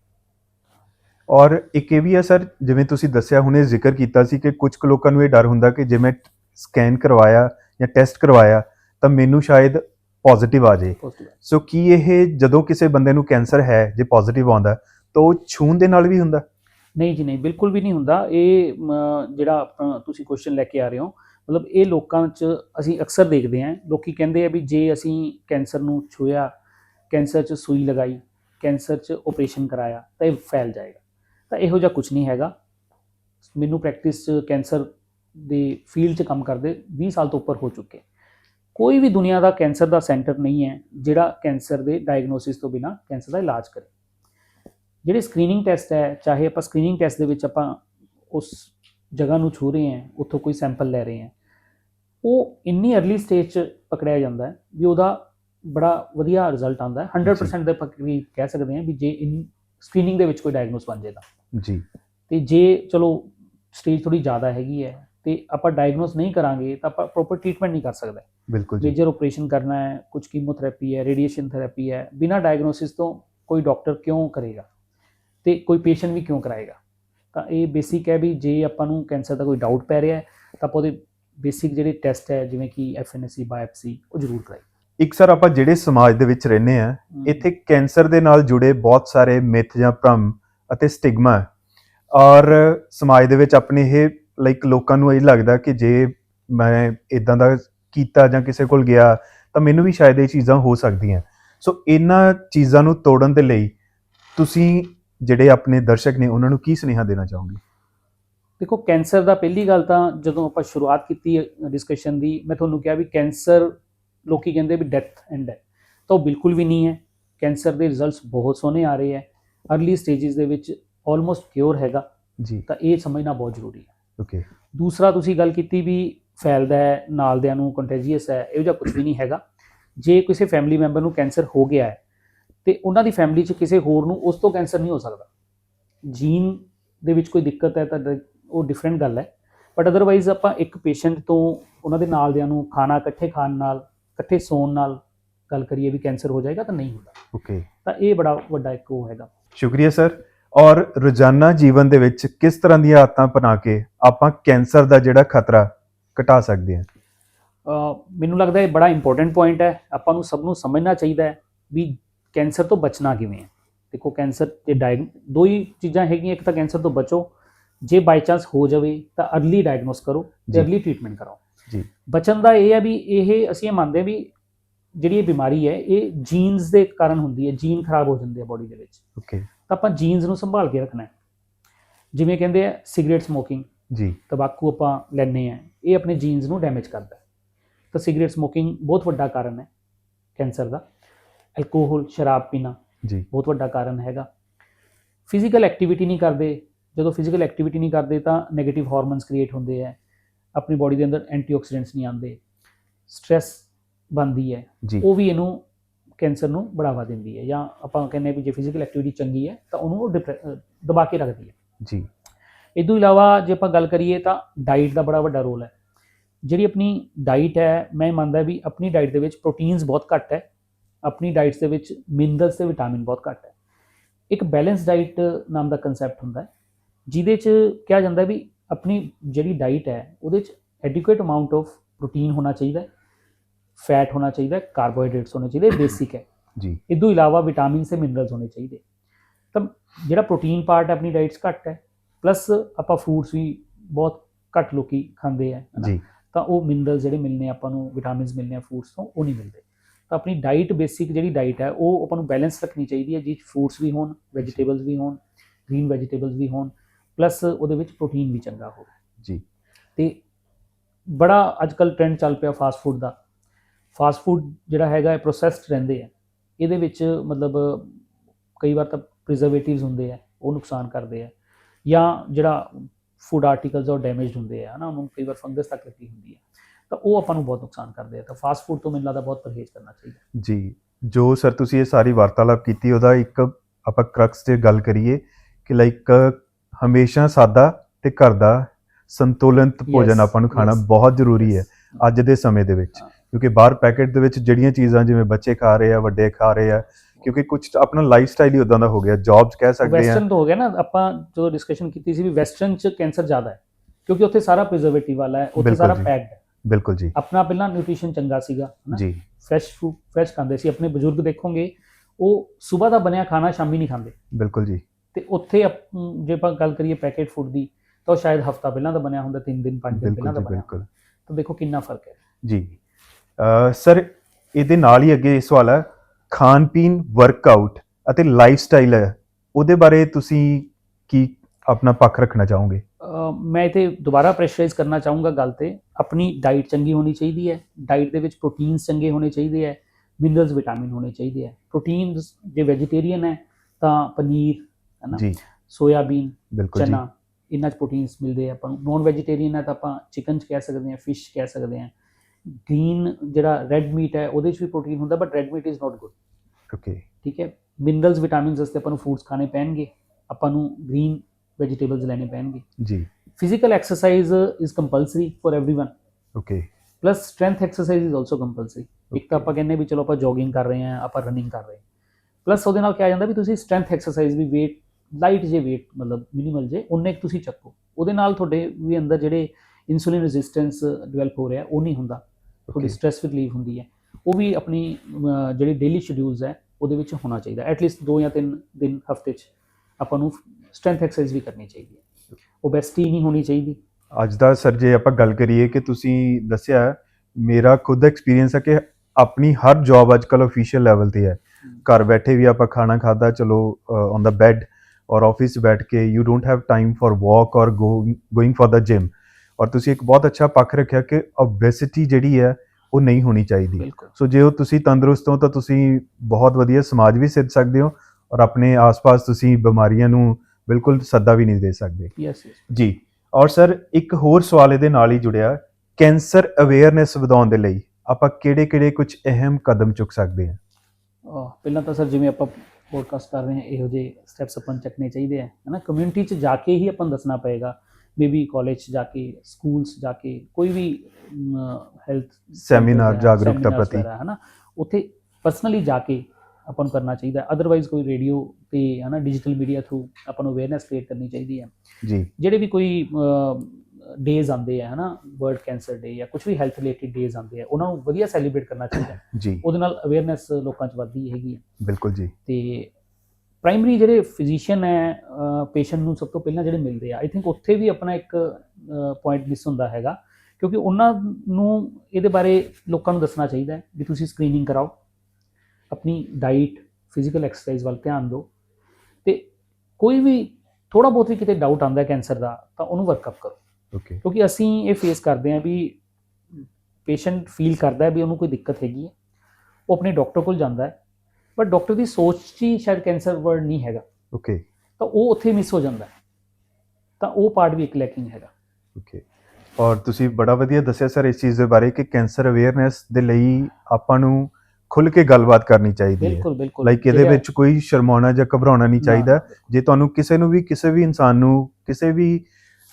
ਔਰ ਇੱਕ ਇਹ ਵੀ ਹੈ ਸਰ, ਜਿਵੇਂ ਤੁਸੀਂ ਦੱਸਿਆ, ਹੁਣੇ ਜ਼ਿਕਰ ਕੀਤਾ ਸੀ ਕਿ ਕੁਝ ਕੁ ਲੋਕਾਂ ਨੂੰ ਇਹ ਡਰ ਹੁੰਦਾ ਕਿ ਜੇ ਮੈਂ ਸਕੈਨ ਕਰਵਾਇਆ ਜਾਂ ਟੈਸਟ ਕਰਵਾਇਆ, ਤਾਂ ਮੈਨੂੰ ਸ਼ਾਇਦ ਪੋਜ਼ਿਟਿਵ ਆ ਹੈ। ਸੋ ਕੀ ਇਹ ਜਦੋਂ ਕਿਸੇ ਬੰਦੇ ਨੂੰ ਕੈਂਸਰ ਹੈ ਜੇ ਪੋਜ਼ਿਟਿਵ ਆਉਂਦਾ ਤਾਂ ਉਹ ਛੂਣ ਦੇ ਨਾਲ ਵੀ ਹੁੰਦਾ? ਨਹੀਂ ਜੀ ਨਹੀਂ ਬਿਲਕੁਲ ਵੀ ਨਹੀਂ ਹੁੰਦਾ। ਇਹ ਜਿਹੜਾ ਆਪਣਾ ਤੁਸੀਂ ਕੁਐਸਚਨ ਲੈ ਕੇ ਆ ਰਹੇ ਹੋ ਮਤਲਬ ਇਹ ਲੋਕਾਂ 'ਚ ਅਸੀਂ ਅਕਸਰ ਦੇਖਦੇ ਹਾਂ। ਲੋਕੀ ਕਹਿੰਦੇ ਆ ਵੀ ਜੇ ਅਸੀਂ ਕੈਂਸਰ ਨੂੰ ਛੂਇਆ ਕੈਂਸਰ 'ਚ ਸੂਈ ਲਗਾਈ ਕੈਂਸਰ 'ਚ ਆਪਰੇਸ਼ਨ ਕਰਾਇਆ ਤਾਂ ਇਹ ਫੈਲ ਜਾਏਗਾ। ਤਾਂ ਇਹੋ ਜਿਹਾ ਕੁਝ ਨਹੀਂ ਹੈਗਾ। ਮੈਨੂੰ ਪ੍ਰੈਕਟਿਸ 'ਚ ਕੈਂਸਰ ਦੇ ਫੀਲਡ 'ਚ ਕੰਮ ਕਰਦੇ 20 ਸਾਲ ਤੋਂ ਉੱਪਰ ਹੋ ਚੁੱਕੇ। ਕੋਈ ਵੀ ਦੁਨੀਆ ਦਾ ਕੈਂਸਰ ਦਾ ਸੈਂਟਰ ਨਹੀਂ ਹੈ ਜਿਹੜਾ ਕੈਂਸਰ ਦੇ ਡਾਇਗਨੋਸਿਸ ਤੋਂ ਬਿਨਾ ਕੈਂਸਰ ਦਾ ਇਲਾਜ ਕਰੇ। ਜਿਹੜੇ ਸਕਰੀਨਿੰਗ ਟੈਸਟ ਹੈ ਚਾਹੇ ਆਪਾਂ ਸਕਰੀਨਿੰਗ ਟੈਸਟ ਦੇ ਵਿੱਚ ਆਪਾਂ ਉਸ ਜਗ੍ਹਾ ਨੂੰ ਛੂ ਰਹੇ ਹਾਂ ਉੱਥੋਂ ਕੋਈ ਸੈਂਪਲ ਲੈ ਰਹੇ ਹਾਂ ਉਹ ਇੰਨੀ अर्ਲੀ ਸਟੇਜ 'ਚ ਪਕੜਿਆ ਜਾਂਦਾ ਹੈ ਵੀ ਉਹਦਾ ਬੜਾ ਵਧੀਆ ਰਿਜ਼ਲਟ ਆਉਂਦਾ ਹੈ। 100% ਦੇ ਪਕੜੀ ਕਹਿ ਸਕਦੇ ਹਾਂ ਵੀ ਜੇ ਇਨ ਸਕਰੀਨਿੰਗ ਦੇ ਵਿੱਚ ਕੋਈ ਡਾਇਗਨੋਸ ਬਣ ਜਾਏ ਤਾਂ। ਜੀ। ਤੇ ਜੇ ਚਲੋ ਸਟੇਜ ਥੋੜੀ ਜ਼ਿਆਦਾ ਹੈਗੀ ਹੈ ਤੇ ਆਪਾਂ ਡਾਇਗਨੋਸ ਨਹੀਂ ਕਰਾਂਗੇ ਤਾਂ ਆਪਾਂ ਪ੍ਰੋਪਰ ਟ੍ਰੀਟਮੈਂਟ ਨਹੀਂ ਕਰ ਸਕਦੇ। ਬਿਲਕੁਲ ਜੀ। ਮੇਜਰ ਆਪਰੇਸ਼ਨ ਕਰਨਾ ਹੈ ਕੁਝ ਕੀਮੋਥੈਰੇਪੀ ਹੈ ਰੇਡੀਏਸ਼ਨ ਥੈਰੇਪੀ ਹੈ ਬਿਨਾ ਡਾਇਗਨੋਸਿਸ ਤੋਂ ਕੋਈ ਡਾਕਟਰ ਕਿਉਂ ਕਰੇਗਾ? ਤੇ ਕੋਈ ਪੇਸ਼ੈਂਟ ਵੀ ਕਿਉਂ ਕਰਾਏਗਾ? ਤਾਂ ਇਹ ਬੇਸਿਕ ਹੈ ਵੀ ਜੇ ਆਪਾਂ ਨੂੰ ਕੈਂਸਰ ਦਾ ਕੋਈ ਡਾਊਟ ਪੈ ਰਿਹਾ ਹੈ ਤਾਂ ਆਪਾਂ ਉਹਦੇ ਬੇਸਿਕ ਜਿਹੜੇ ਟੈਸਟ ਹੈ ਜਿਵੇਂ ਕਿ ਐਫਐਨਐਸਸੀ ਬਾਇਓਪਸੀ ਉਹ ਜ਼ਰੂਰ ਕਰਾਈ ਇੱਕ ਸਰ ਆਪਾਂ ਜਿਹੜੇ ਸਮਾਜ ਦੇ ਵਿੱਚ ਰਹਿੰਦੇ ਆ ਇੱਥੇ ਕੈਂਸਰ ਦੇ ਨਾਲ ਜੁੜੇ ਬਹੁਤ ਸਾਰੇ ਮਿਥ ਜਾਂ ਭਰਮ ਅਤੇ ਸਟਿਗਮਾ ਹੈ। ਔਰ ਸਮਾਜ ਦੇ ਵਿੱਚ ਆਪਣੇ ਇਹ ਲਾਈਕ ਲੋਕਾਂ ਨੂੰ ਇਹ ਲੱਗਦਾ ਕਿ ਜੇ ਮੈਂ ਇਦਾਂ ਦਾ ਕੀਤਾ ਜਾਂ ਕਿਸੇ ਕੋਲ ਗਿਆ ਤਾਂ ਮੈਨੂੰ ਵੀ ਸ਼ਾਇਦ ਇਹ ਚੀਜ਼ਾਂ ਹੋ ਸਕਦੀਆਂ। ਸੋ ਇਹਨਾਂ ਚੀਜ਼ਾਂ ਨੂੰ ਤੋੜਨ ਦੇ ਲਈ ਤੁਸੀਂ ਜਿਹੜੇ ਆਪਣੇ ਦਰਸ਼ਕ ਨੇ ਉਹਨਾਂ ਨੂੰ ਕੀ ਸੁਨੇਹਾ ਦੇਣਾ ਚਾਹੋਗੇ? ਦੇਖੋ ਕੈਂਸਰ ਦਾ ਪਹਿਲੀ ਗੱਲ ਤਾਂ ਜਦੋਂ ਆਪਾਂ ਸ਼ੁਰੂਆਤ ਕੀਤੀ ਡਿਸਕਸ਼ਨ ਦੀ ਮੈਂ ਤੁਹਾਨੂੰ ਕਿਹਾ ਵੀ ਕੈਂਸਰ ਲੋਕੀ ਕਹਿੰਦੇ ਵੀ ਡੈਥ ਐਂਡ ਹੈ ਤਾਂ ਉਹ ਬਿਲਕੁਲ ਵੀ ਨਹੀਂ ਹੈ। ਕੈਂਸਰ ਦੇ ਰਿਜ਼ਲਟਸ ਬਹੁਤ ਸੋਹਣੇ ਆ ਰਹੇ ਹੈ। ਅਰਲੀ ਸਟੇजेस ਦੇ ਵਿੱਚ ਆਲਮੋਸਟ ਕਿਉਰ ਹੈਗਾ। ਜੀ। ਤਾਂ ਇਹ ਸਮਝਣਾ ਬਹੁਤ ਜ਼ਰੂਰੀ ਹੈ। ਓਕੇ ਦੂਸਰਾ ਤੁਸੀਂ ਗੱਲ ਕੀਤੀ ਵੀ ਫੈਲਦਾ ਹੈ ਨਾਲਦਿਆਂ ਨੂੰ ਕੰਟੈਜੀਅਸ ਹੈ ਇਹੋ ਜਿਹਾ ਕੁਝ ਵੀ ਨਹੀਂ ਹੈਗਾ। ਜੇ ਕਿਸੇ ਫੈਮਿਲੀ ਮੈਂਬਰ ਨੂੰ ਕੈਂਸਰ ਹੋ ਗਿਆ ਹੈ ਤੇ ਉਹਨਾਂ ਦੀ ਫੈਮਿਲੀ 'ਚ ਕਿਸੇ ਹੋਰ ਨੂੰ ਉਸ ਤੋਂ ਕੈਂਸਰ ਨਹੀਂ ਹੋ ਸਕਦਾ। ਜੀਨ ਦੇ ਵਿੱਚ ਕੋਈ ਦਿੱਕਤ ਹੈ ਤਾਂ ਉਹ ਡਿਫਰੈਂਟ ਗੱਲ ਹੈ। ਬਟ ਅਦਰਵਾਈਜ਼ ਆਪਾਂ ਇੱਕ ਪੇਸ਼ੈਂਟ ਤੋਂ ਉਹਨਾਂ ਦੇ ਨਾਲਦਿਆਂ ਨੂੰ ਖਾਣਾ ਇਕੱਠੇ ਖਾਣ ਨਾਲ ਇਕੱਠੇ ਸੌਣ ਨਾਲ ਗੱਲ ਕਰੀਏ ਵੀ ਕੈਂਸਰ ਹੋ ਜਾਏਗਾ ਤਾਂ ਨਹੀਂ ਹੁੰਦਾ। ਓਕੇ ਤਾਂ ਇਹ ਬੜਾ ਵੱਡਾ ਇੱਕ ਉਹ ਹੈਗਾ। ਸ਼ੁਕਰੀਆ ਸਰ ਔਰ ਰੋਜ਼ਾਨਾ ਜੀਵਨ ਦੇ ਵਿੱਚ ਕਿਸ ਤਰ੍ਹਾਂ ਦੀਆਂ ਆਦਤਾਂ ਬਣਾ ਕੇ ਆਪਾਂ ਕੈਂਸਰ ਦਾ ਜਿਹੜਾ ਖਤਰਾ ਘਟਾ ਸਕਦੇ ਹਾਂ? ਮੈਨੂੰ ਲੱਗਦਾ ਇਹ ਬੜਾ ਇੰਪੋਰਟੈਂਟ ਪੁਆਇੰਟ ਹੈ। ਆਪਾਂ ਨੂੰ ਸਭ ਨੂੰ ਸਮਝਣਾ ਚਾਹੀਦਾ ਹੈ ਵੀ ਕੈਂਸਰ ਤੋਂ ਬਚਣਾ ਕਿਵੇਂ ਹੈ। ਦੇਖੋ ਕੈਂਸਰ ਦੇ ਡਾਇਗ ਦੋ ਹੀ ਚੀਜ਼ਾਂ ਹੈਗੀਆਂ ਇੱਕ ਤਾਂ ਕੈਂਸਰ ਤੋਂ ਬਚੋ। ਜੇ ਬਾਈ ਚਾਂਸ ਹੋ ਜਾਵੇ ਤਾਂ ਅਰਲੀ ਡਾਇਗਨੋਸ ਕਰੋ। ਤੇ ਅਰਲੀ ਟ੍ਰੀਟਮੈਂਟ ਕਰਾਓ ਜੀ। ਬਚਣ ਦਾ ਇਹ ਹੈ ਵੀ ਇਹ ਅਸੀਂ ਇਹ ਮੰਨਦੇ ਹਾਂ ਵੀ ਜਿਹੜੀ ਇਹ ਬਿਮਾਰੀ ਹੈ ਇਹ ਜੀਨਸ ਦੇ ਕਾਰਨ ਹੁੰਦੀ ਹੈ ਜੀਨ ਖਰਾਬ ਹੋ ਜਾਂਦੇ ਆ ਬੋਡੀ ਦੇ ਵਿੱਚ। ਓਕੇ ਤਾਂ ਆਪਾਂ ਜੀਨਸ ਨੂੰ ਸੰਭਾਲ ਕੇ ਰੱਖਣਾ ਹੈ। ਜਿਵੇਂ ਕਹਿੰਦੇ ਆ ਸਿਗਰਟ ਸਮੋਕਿੰਗ ਜੀ। ਤਬਾਕੂ ਆਪਾਂ ਲੈਣੇ ਆ ਇਹ ਆਪਣੇ ਜੀਨਸ ਨੂੰ ਡੈਮੇਜ ਕਰਦਾ ਹੈ। ਤਾਂ ਸਿਗਰਟ ਸਮੋਕਿੰਗ ਬਹੁਤ ਵੱਡਾ ਕਾਰਨ ਹੈ ਕੈਂਸਰ ਦਾ। ਐਲਕੋਹਲ ਸ਼ਰਾਬ ਪੀਣਾ ਜੀ। ਬਹੁਤ ਵੱਡਾ ਕਾਰਨ ਹੈਗਾ। ਫਿਜ਼ੀਕਲ ਐਕਟੀਵਿਟੀ ਨਹੀਂ ਕਰਦੇ। ਜਦੋਂ ਫਿਜ਼ੀਕਲ ਐਕਟੀਵਿਟੀ ਨਹੀਂ ਕਰਦੇ ਤਾਂ 네ਗੇਟਿਵ ਹਾਰਮੋਨਸ ਕ੍ਰੀਏਟ ਹੁੰਦੇ ਆ ਆਪਣੀ ਬਾਡੀ ਦੇ ਅੰਦਰ ਐਂਟੀਆਕਸੀਡੈਂਟਸ ਨਹੀਂ ਆਉਂਦੇ। ਸਟ्रेस ਬੰਦੀ ਹੈ। ਉਹ ਵੀ ਇਹਨੂੰ ਕੈਂਸਰ ਨੂੰ ਬੜਾਵਾ ਦਿੰਦੀ ਹੈ ਜਾਂ ਆਪਾਂ ਕਹਿੰਦੇ ਵੀ ਜੇ ਫਿਜ਼ੀਕਲ ਐਕਟੀਵਿਟੀ ਚੰਗੀ ਹੈ ਤਾਂ ਉਹਨੂੰ ਉਹ ਦਬਾ ਕੇ ਰੱਖਦੀ ਹੈ। ਜੀ। ਇਹ ਤੋਂ ਇਲਾਵਾ ਜੇ ਆਪਾਂ ਗੱਲ ਕਰੀਏ ਤਾਂ ਡਾਈਟ ਦਾ ਬੜਾ ਵੱਡਾ ਰੋਲ ਹੈ। ਜਿਹੜੀ ਆਪਣੀ ਡਾਈਟ ਹੈ ਮੈਂ ਮੰਨਦਾ ਵੀ ਆਪਣੀ ਡਾਈਟ ਦੇ ਵਿੱਚ ਪ੍ਰੋਟੀਨਸ ਬਹੁਤ ਘੱਟ ਹੈ ਆਪਣੀ ਡਾਈਟਸ ਦੇ ਵਿੱਚ ਮਿਨਰਲਸ ਤੇ ਵਿਟਾਮਿਨ ਬਹੁਤ ਘੱਟ ਹੈ। ਇੱਕ ਬੈਲੈਂਸ ਡਾਈਟ ਨਾਮ ਦਾ ਕਨਸੈਪਟ ਹੁੰਦਾ ਹੈ ਜਿਹਦੇ 'ਚ ਕਿਹਾ ਜਾਂਦਾ ਵੀ ਆਪਣੀ ਜਿਹੜੀ ਡਾਈਟ ਹੈ ਉਹਦੇ 'ਚ ਐਡਿਕੁਏਟ ਅਮਾਉਂਟ ਆਫ ਪ੍ਰੋਟੀਨ ਹੋਣਾ ਚਾਹੀਦਾ ਹੈ। ਫੈਟ ਹੋਣਾ ਚਾਹੀਦਾ ਹੈ ਕਾਰਬੋਹਾਈਡਰੇਟਸ ਹੋਣੇ ਚਾਹੀਦੇ ਬੇਸਿਕ ਹੈ। ਜੀ। ਇਹ ਤੋਂ ਇਲਾਵਾ ਵਿਟਾਮਿਨ ਤੇ ਮਿਨਰਲਸ ਹੋਣੇ ਚਾਹੀਦੇ। ਤਾਂ ਜਿਹੜਾ ਪ੍ਰੋਟੀਨ ਪਾਰਟ ਹੈ ਆਪਣੀ ਡਾਈਟ 'ਚ ਘੱਟ ਹੈ ਪਲੱਸ ਆਪਾਂ ਫੂਡਸ ਵੀ ਬਹੁਤ ਘੱਟ ਲੋਕੀ ਖਾਂਦੇ ਆ। ਜੀ। ਤਾਂ ਉਹ ਮਿਨਰਲਸ ਜਿਹੜੇ ਮਿਲਨੇ ਆਪਾਂ ਨੂੰ ਵਿਟਾਮਿਨਸ ਮਿਲਨੇ ਆ ਫੂਡਸ ਤੋਂ ਉਹ ਨਹੀਂ ਮਿਲਦੇ। ਤਾਂ ਆਪਣੀ ਡਾਈਟ ਬੇਸਿਕ ਜਿਹੜੀ ਡਾਈਟ ਹੈ ਉਹ ਆਪਾਂ ਨੂੰ ਬੈਲੈਂਸ ਰੱਖਣੀ ਚਾਹੀਦੀ ਹੈ ਜਿਸ ਫਰੂਟਸ ਵੀ ਹੋਣ ਵੈਜੀਟੇਬਲਸ ਵੀ ਹੋਣ ਗ੍ਰੀਨ ਵੈਜੀਟੇਬਲਸ ਵੀ ਹੋਣ ਪਲੱਸ ਉਹਦੇ ਵਿੱਚ ਪ੍ਰੋਟੀਨ ਵੀ ਚੰਗਾ ਹੋਵੇ। ਜੀ। ਤੇ ਬੜਾ ਅੱਜਕੱਲ ਟ੍ਰੈਂਡ ਚੱਲ ਪਿਆ ਫਾਸਟ ਫੂਡ ਦਾ। ਫਾਸਟ ਫੂਡ ਜਿਹੜਾ ਹੈਗਾ ਇਹ ਪ੍ਰੋਸੈਸਡ ਰਹਿੰਦੇ ਆ। ਇਹਦੇ ਵਿੱਚ ਮਤਲਬ ਕਈ ਵਾਰ ਤਾਂ ਪ੍ਰੀਜ਼ਰਵੇਟਿਵਸ ਹੁੰਦੇ ਆ ਉਹ ਨੁਕਸਾਨ ਕਰਦੇ ਆ। ਜਾਂ ਜਿਹੜਾ ਫੂਡ ਆਰਟੀਕਲਸ ਉਹ ਡੈਮੇਜਡ ਹੁੰਦੇ ਆ ਹਨਾ? ਉਹਨੂੰ ਕਈ ਵਾਰ ਫੰਗਸ ਤੱਕ ਲੱਗੀ ਹੁੰਦੀ ਹੈ ਤਾਂ ਉਹ ਆਪਾਂ ਨੂੰ ਬਹੁਤ ਨੁਕਸਾਨ ਕਰਦੇ ਆ। ਤਾਂ ਫਾਸਟ ਫੂਡ ਤੋਂ ਮੈਨੂੰ ਲੱਗਦਾ ਬਹੁਤ ਪਰਹੇਜ਼ ਕਰਨਾ ਚਾਹੀਦਾ। ਜੀ। ਜੋ ਸਰ ਤੁਸੀਂ ਇਹ ਸਾਰੀ ਵਾਰਤਾਲਾਪ ਕੀਤੀ ਉਹਦਾ ਇੱਕ ਆਪਾਂ ਕ੍ਰਕਸ ਤੇ ਗੱਲ ਕਰੀਏ ਕਿ ਲਾਈਕ ਹਮੇਸ਼ਾ ਸਾਦਾ ਤੇ ਘਰ ਦਾ ਸੰਤੁਲਿਤ ਭੋਜਨ ਆਪਾਂ ਨੂੰ ਖਾਣਾ ਬਹੁਤ ਜ਼ਰੂਰੀ ਹੈ ਅੱਜ ਦੇ ਸਮੇਂ ਦੇ ਵਿੱਚ। ਕਿਉਂਕਿ ਬਾਹਰ ਪੈਕੇਟ ਦੇ ਵਿੱਚ ਜਿਹੜੀਆਂ ਚੀਜ਼ਾਂ ਜਿਵੇਂ ਬੱਚੇ ਖਾ ਰਹੇ ਆ ਵੱਡੇ ਖਾ ਰਹੇ ਆ ਕਿਉਂਕਿ ਕੁਝ ਆਪਣਾ ਲਾਈਫ ਸਟਾਈਲ ਹੀ ਉਦਾਂ ਦਾ ਹੋ ਗਿਆ ਜੌਬਸ ਕਹਿ ਸਕਦੇ ਆ। ਵੈਸਟਰਨ ਤੋਂ ਹੋ ਗਿਆ ਨਾ ਆਪਾਂ ਜਦੋਂ ਡਿਸਕਸ਼ਨ ਕੀਤੀ ਸੀ ਵੀ ਵੈਸਟਰਨ ਚ ਕੈਂਸਰ ਜ਼ਿਆਦਾ ਹੈ ਕਿਉਂਕਿ ਉੱਥੇ ਸਾਰਾ ਪ੍ਰੀਜ਼ਰਵੇਟਿਵ ਵਾਲਾ ਹੈ ਉੱਥੇ ਸਾਰਾ ਜੀ। ਪੈਕਡ ਹੈ। ਬਿਲਕੁਲ ਜੀ। ਆਪਣਾ ਪਹਿਲਾਂ ਨਿਊਟ੍ਰੀਸ਼ਨ ਚੰਗਾ ਸੀਗਾ ਹਨਾ? ਜੀ। ਫਰੈਸ਼ ਫੂਡ ਫਰੈਸ਼ ਖਾਂਦੇ ਸੀ ਆਪਣੇ ਬਜ਼ੁਰਗ ਦੇਖੋਗੇ ਉਹ ਸਵੇਰ ਦਾ ਬਣਿਆ ਖਾਣਾ ਸ਼ਾਮੀ ਨਹੀਂ ਖਾਂਦੇ। ਬਿਲਕੁਲ ਜੀ। ਤੇ ਉੱਥੇ ਜੇ ਆਪਾਂ ਗੱਲ ਕਰੀਏ ਪੈਕੇਟ ਫੂਡ ਦੀ ਤਾਂ ਸ਼ਾਇਦ ਹਫਤਾ ਪਹਿਲਾਂ ਦਾ ਬਣਿਆ ਹੁੰਦਾ 3 ਦਿਨ 5 ਦਿਨ ਪਹਿਲਾਂ ਦਾ ਜੀ ਬਣਿਆ ਬਿਲਕੁਲ। ਤਾਂ ਦੇਖੋ ਕਿੰਨਾ ਫ਼ਰਕ ਹੈ। ਜੀ। ਸਰ ਇਹਦੇ ਨਾਲ ਹੀ ਅੱਗੇ ਸਵਾਲ ਹੈ ਖਾਣ ਪੀਣ ਵਰਕਆਊਟ ਅਤੇ ਲਾਈਫ ਸਟਾਈਲ ਹੈ ਉਹਦੇ ਬਾਰੇ ਤੁਸੀਂ ਕੀ ਆਪਣਾ ਪੱਖ ਰੱਖਣਾ ਚਾਹੋਗੇ? ਮੈਂ ਤੇ ਦੁਬਾਰਾ ਪ੍ਰੈਸ਼ਰਾਈਜ਼ ਕਰਨਾ ਚਾਹੂੰਗਾ ਗੱਲ ਤੇ। ਆਪਣੀ ਡਾਈਟ ਚੰਗੀ ਹੋਣੀ ਚਾਹੀਦੀ ਹੈ। ਡਾਈਟ ਦੇ ਵਿੱਚ ਪ੍ਰੋਟੀਨਸ ਚੰਗੇ ਹੋਣੇ ਚਾਹੀਦੇ ਹੈ। ਮਿਨਰਲਸ ਵਿਟਾਮਿਨ ਹੋਣੇ ਚਾਹੀਦੇ ਹੈ। ਪ੍ਰੋਟੀਨਸ ਜੇ ਵੈਜੀਟੇਰੀਅਨ ਹੈ ਤਾਂ ਪਨੀਰ ਹੈ ਨਾ? ਜੀ। ਸੋਇਆਬੀਨ ਚਨਾ ਇਹਨਾਂ 'ਚ ਪ੍ਰੋਟੀਨਸ ਮਿਲਦੇ ਆ ਆਪਾਂ ਨੂੰ। ਨੋਨ ਵੈਜੀਟੇਰੀਅਨ ਹੈ ਤਾਂ ਆਪਾਂ ਚਿਕਨ 'ਚ ਕਹਿ ਸਕਦੇ ਹਾਂ ਫਿਸ਼ ਕਹਿ ਸਕਦੇ ਹਾਂ। ਗ੍ਰੀਨ ਜਿਹੜਾ ਰੈੱਡ ਮੀਟ ਹੈ ਉਹਦੇ 'ਚ ਵੀ ਪ੍ਰੋਟੀਨ ਹੁੰਦਾ but red meat is not good okay ਠੀਕ ਹੈ? ਮਿਨਰਲਸ ਵਿਟਾਮਿਨਸ ਵਾਸਤੇ ਆਪਾਂ ਨੂੰ ਫੂਡਸ ਖਾਣੇ ਪੈਣਗੇ ਆਪਾਂ ਨੂੰ ਗ੍ਰੀਨ ਵੈਜੀਟੇਬਲਸ ਲੈਣੇ ਪੈਣਗੇ। ਜੀ। Physical exercise is compulsory for everyone okay plus strength exercise is also compulsory ਇੱਕ ਤਾਂ ਆਪਾਂ ਕਹਿੰਦੇ ਵੀ ਚਲੋ ਆਪਾਂ ਜੋਗਿੰਗ ਕਰ ਰਹੇ ਹਾਂ ਆਪਾਂ ਰਨਿੰਗ ਕਰ ਰਹੇ ਹਾਂ। ਪਲੱਸ ਉਹਦੇ ਨਾਲ ਕਿਹਾ ਜਾਂਦਾ ਵੀ ਤੁਸੀਂ ਸਟਰੈਂਥ ਐਕਸਰਸਾਈਜ਼ ਵੀ weight ਲਾਈਟ ਜੇ weight ਮਤਲਬ ਮਿਨੀਮਲ ਜੇ ਉਹਨੇ ਤੁਸੀਂ ਚੱਕੋ। ਉਹਦੇ ਨਾਲ ਤੁਹਾਡੇ ਵੀ ਅੰਦਰ ਜਿਹੜੇ ਇਨਸੂਲਿਨ ਰੈਜ਼ਿਸਟੈਂਸ ਡਿਵੈਲਪ ਹੋ ਰਿਹਾ ਉਹ ਨਹੀਂ ਹੁੰਦਾ। ਥੋੜੀ ਸਟ੍ਰੈਸ ਰਿਲੀਫ ਹੁੰਦੀ ਹੈ। ਉਹ ਵੀ ਆਪਣੀ ਜਿਹੜੀ ਡੇਲੀ ਸ਼ਡਿਊਲਸ ਹੈ ਉਹਦੇ ਵਿੱਚ ਹੋਣਾ ਚਾਹੀਦਾ। ਐਟਲੀਸਟ 2 ਜਾਂ 3 ਦਿਨ ਹਫ਼ਤੇ 'ਚ ਆਪਾਂ ਨੂੰ ਸਟਰੈਂਥ ਐਕਸਰਸਾਈਜ਼ ਵੀ ਕਰਨੀ ਚਾਹੀਦੀ ਹੈ। ਓਬੈਸਿਟੀ ਨਹੀਂ ਹੋਣੀ ਚਾਹੀਦੀ। ਅੱਜ ਦਾ ਸਰ ਜੇ ਆਪਾਂ ਗੱਲ ਕਰੀਏ ਕਿ ਤੁਸੀਂ ਦੱਸਿਆ ਮੇਰਾ ਖੁਦ ਦਾ ਐਕਸਪੀਰੀਅੰਸ ਹੈ ਕਿ ਆਪਣੀ ਹਰ ਜੌਬ ਅੱਜਕੱਲ ਅਫੀਸ਼ੀਅਲ ਲੈਵਲ ਤੇ ਹੈ। ਘਰ ਬੈਠੇ ਵੀ ਆਪਾਂ ਖਾਣਾ ਖਾਦਾ ਚਲੋ on the bed or office ਬੈਠ ਕੇ you don't have time for walk or going for the gym ਔਰ ਤੁਸੀਂ ਇੱਕ ਬਹੁਤ ਅੱਛਾ ਪੱਖ ਰੱਖਿਆ ਕਿ ਓਬੈਸਿਟੀ ਜਿਹੜੀ ਹੈ ਉਹ ਨਹੀਂ ਹੋਣੀ ਚਾਹੀਦੀ। ਬਿਲਕੁਲ। ਸੋ ਜੇ ਉਹ ਤੁਸੀਂ ਤੰਦਰੁਸਤ ਹੋ ਤਾਂ ਤੁਸੀਂ ਬਹੁਤ ਵਧੀਆ ਸਮਾਜ ਵੀ ਸਿੱਧ ਸਕਦੇ ਹੋ ਔਰ ਆਪਣੇ ਆਸ-ਪਾਸ ਤੁਸੀਂ ਬਿਮਾਰੀਆਂ ਨੂੰ ਬਿਲਕੁਲ ਸੱਦਾ ਵੀ ਨਹੀਂ ਦੇ ਸਕਦੇ। ਯੈਸ ਯੈਸ ਜੀ। ਔਰ ਸਰ ਇੱਕ ਹੋਰ ਸਵਾਲ ਇਹਦੇ ਨਾਲ ਹੀ ਜੁੜਿਆ ਕੈਂਸਰ ਅਵੇਅਰਨੈਸ ਵਧਾਉਣ ਦੇ ਲਈ ਆਪਾਂ ਕਿਹੜੇ-ਕਿਹੜੇ ਕੁਝ ਅਹਿਮ ਕਦਮ ਚੁੱਕ ਸਕਦੇ ਹਾਂ? ਪਹਿਲਾਂ ਤਾਂ ਸਰ ਜਿਵੇਂ ਆਪਾਂ ਪੋਡਕਾਸਟ ਕਰ ਰਹੇ ਹਾਂ ਇਹੋ ਜਿਹੇ ਸਟੈਪਸ ਆਪਾਂ ਨੂੰ ਚੱਕਣੇ ਚਾਹੀਦੇ ਆ ਹਨਾ? ਕਮਿਊਨਿਟੀ 'ਚ ਜਾ ਕੇ ਹੀ ਆਪਾਂ ਨੂੰ ਦੱਸਣਾ ਪਏਗਾ ਮੇਬੀ ਕਾਲਜ ਜਾ ਕੇ ਸਕੂਲਸ ਜਾ ਕੇ ਕੋਈ ਵੀ ਹੈਲਥ ਸੈਮੀਨਾਰ ਜਾਗਰੂਕਤਾ ਪ੍ਰਤੀ। ਹਨਾ? ਉੱਥੇ ਪਰਸਨਲੀ ਜਾ ਕੇ ਆਪਾਂ ਨੂੰ ਕਰਨਾ ਚਾਹੀਦਾ ਅਦਰਵਾਈਜ਼ ਕੋਈ ਰੇਡੀਓ ਤੇ ਹਨਾ ਡਿਜੀਟਲ ਮੀਡੀਆ ਥਰੂ ਆਪਾਂ ਨੂੰ ਅਵੇਅਰਨੈਸ ਕ੍ਰੀਏਟ ਕਰਨੀ ਚਾਹੀਦੀ ਹੈ। ਜੀ। ਜਿਹੜੇ ਵੀ ਕੋਈ ਡੇਜ਼ ਆਉਂਦੇ ਆ ਹਨਾ ਵਰਲਡ ਕੈਂਸਰ ਡੇ ਜਾਂ ਕੁਝ ਵੀ ਹੈਲਥ ਰਿਲੇਟਡ ਡੇਜ਼ ਆਉਂਦੇ ਆ ਉਹਨਾਂ ਨੂੰ ਵਧੀਆ ਸੈਲੀਬ੍ਰੇਟ ਕਰਨਾ ਚਾਹੀਦਾ ਜੀ। ਉਹਦੇ ਨਾਲ ਅਵੇਅਰਨੈਸ ਲੋਕਾਂ 'ਚ ਵੱਧਦੀ ਹੈਗੀ ਹੈ। ਬਿਲਕੁਲ ਜੀ। ਤੇ ਪ੍ਰਾਇਮਰੀ ਜਿਹੜੇ ਫਿਜ਼ੀਸ਼ੀਅਨ ਹੈ ਪੇਸ਼ੈਂਟ ਨੂੰ ਸਭ ਤੋਂ ਪਹਿਲਾਂ ਜਿਹੜੇ ਮਿਲਦੇ ਆ ਆਈ ਥਿੰਕ ਉੱਥੇ ਵੀ ਆਪਣਾ ਇੱਕ ਪੁਆਇੰਟ ਮਿਸ ਹੁੰਦਾ ਹੈਗਾ ਕਿਉਂਕਿ ਉਹਨਾਂ ਨੂੰ ਇਹਦੇ ਬਾਰੇ ਲੋਕਾਂ ਨੂੰ ਦੱਸਣਾ ਚਾਹੀਦਾ ਹੈ ਵੀ ਤੁਸੀਂ ਸਕਰੀਨਿੰਗ ਕਰਾਓ ਆਪਣੀ ਡਾਈਟ ਫਿਜ਼ੀਕਲ ਐਕਸਰਸਾਈਜ਼ ਵੱਲ ਧਿਆਨ ਦਿਓ ਤੇ ਕੋਈ ਵੀ ਥੋੜਾ ਬਹੁਤ ਵੀ ਕਿਤੇ ਡਾਊਟ ਆਉਂਦਾ ਹੈ ਕੈਂਸਰ ਦਾ ਤਾਂ ਉਹਨੂੰ ਵਰਕਅਪ ਕਰੋ। ਓਕੇ ਕਿਉਂਕਿ ਅਸੀਂ ਇਹ ਫੇਸ ਕਰਦੇ ਹਾਂ ਵੀ ਪੇਸ਼ੈਂਟ ਫੀਲ ਕਰਦਾ ਹੈ ਵੀ ਉਹਨੂੰ ਕੋਈ ਦਿੱਕਤ ਹੈਗੀ ਹੈ ਉਹ ਆਪਣੇ ਡਾਕਟਰ ਕੋਲ ਜਾਂਦਾ ਹੈ ਪਰ ਡਾਕਟਰ ਦੀ ਸੋਚ 'ਚ ਹੀ ਸ਼ਾਇਦ ਕੈਂਸਰ ਵਰਡ ਨਹੀਂ ਹੈਗਾ। ਓਕੇ ਤਾਂ ਉਹ ਉੱਥੇ ਮਿਸ ਹੋ ਜਾਂਦਾ ਤਾਂ ਉਹ ਪਾਰਟ ਵੀ ਇੱਕ ਲੈਕਿੰਗ ਹੈਗਾ। ਓਕੇ ਔਰ ਤੁਸੀਂ ਬੜਾ ਵਧੀਆ ਦੱਸਿਆ ਸਰ ਇਸ ਚੀਜ਼ ਦੇ ਬਾਰੇ ਕਿ ਕੈਂਸਰ ਅਵੇਅਰਨੈਸ ਦੇ ਲਈ ਆਪਾਂ ਨੂੰ ਖੁੱਲ ਕੇ ਗੱਲਬਾਤ ਕਰਨੀ ਚਾਹੀਦੀ ਹੈ। ਬਿਲਕੁਲ ਬਿਲਕੁਲ। ਲਾਈਕ ਇਹਦੇ ਵਿੱਚ ਕੋਈ ਸ਼ਰਮਾਉਣਾ ਜਾਂ ਘਬਰਾਉਣਾ ਨਹੀਂ ਚਾਹੀਦਾ। ਜੇ ਤੁਹਾਨੂੰ ਕਿਸੇ ਨੂੰ ਵੀ ਕਿਸੇ ਵੀ ਇਨਸਾਨ ਨੂੰ ਕਿਸੇ ਵੀ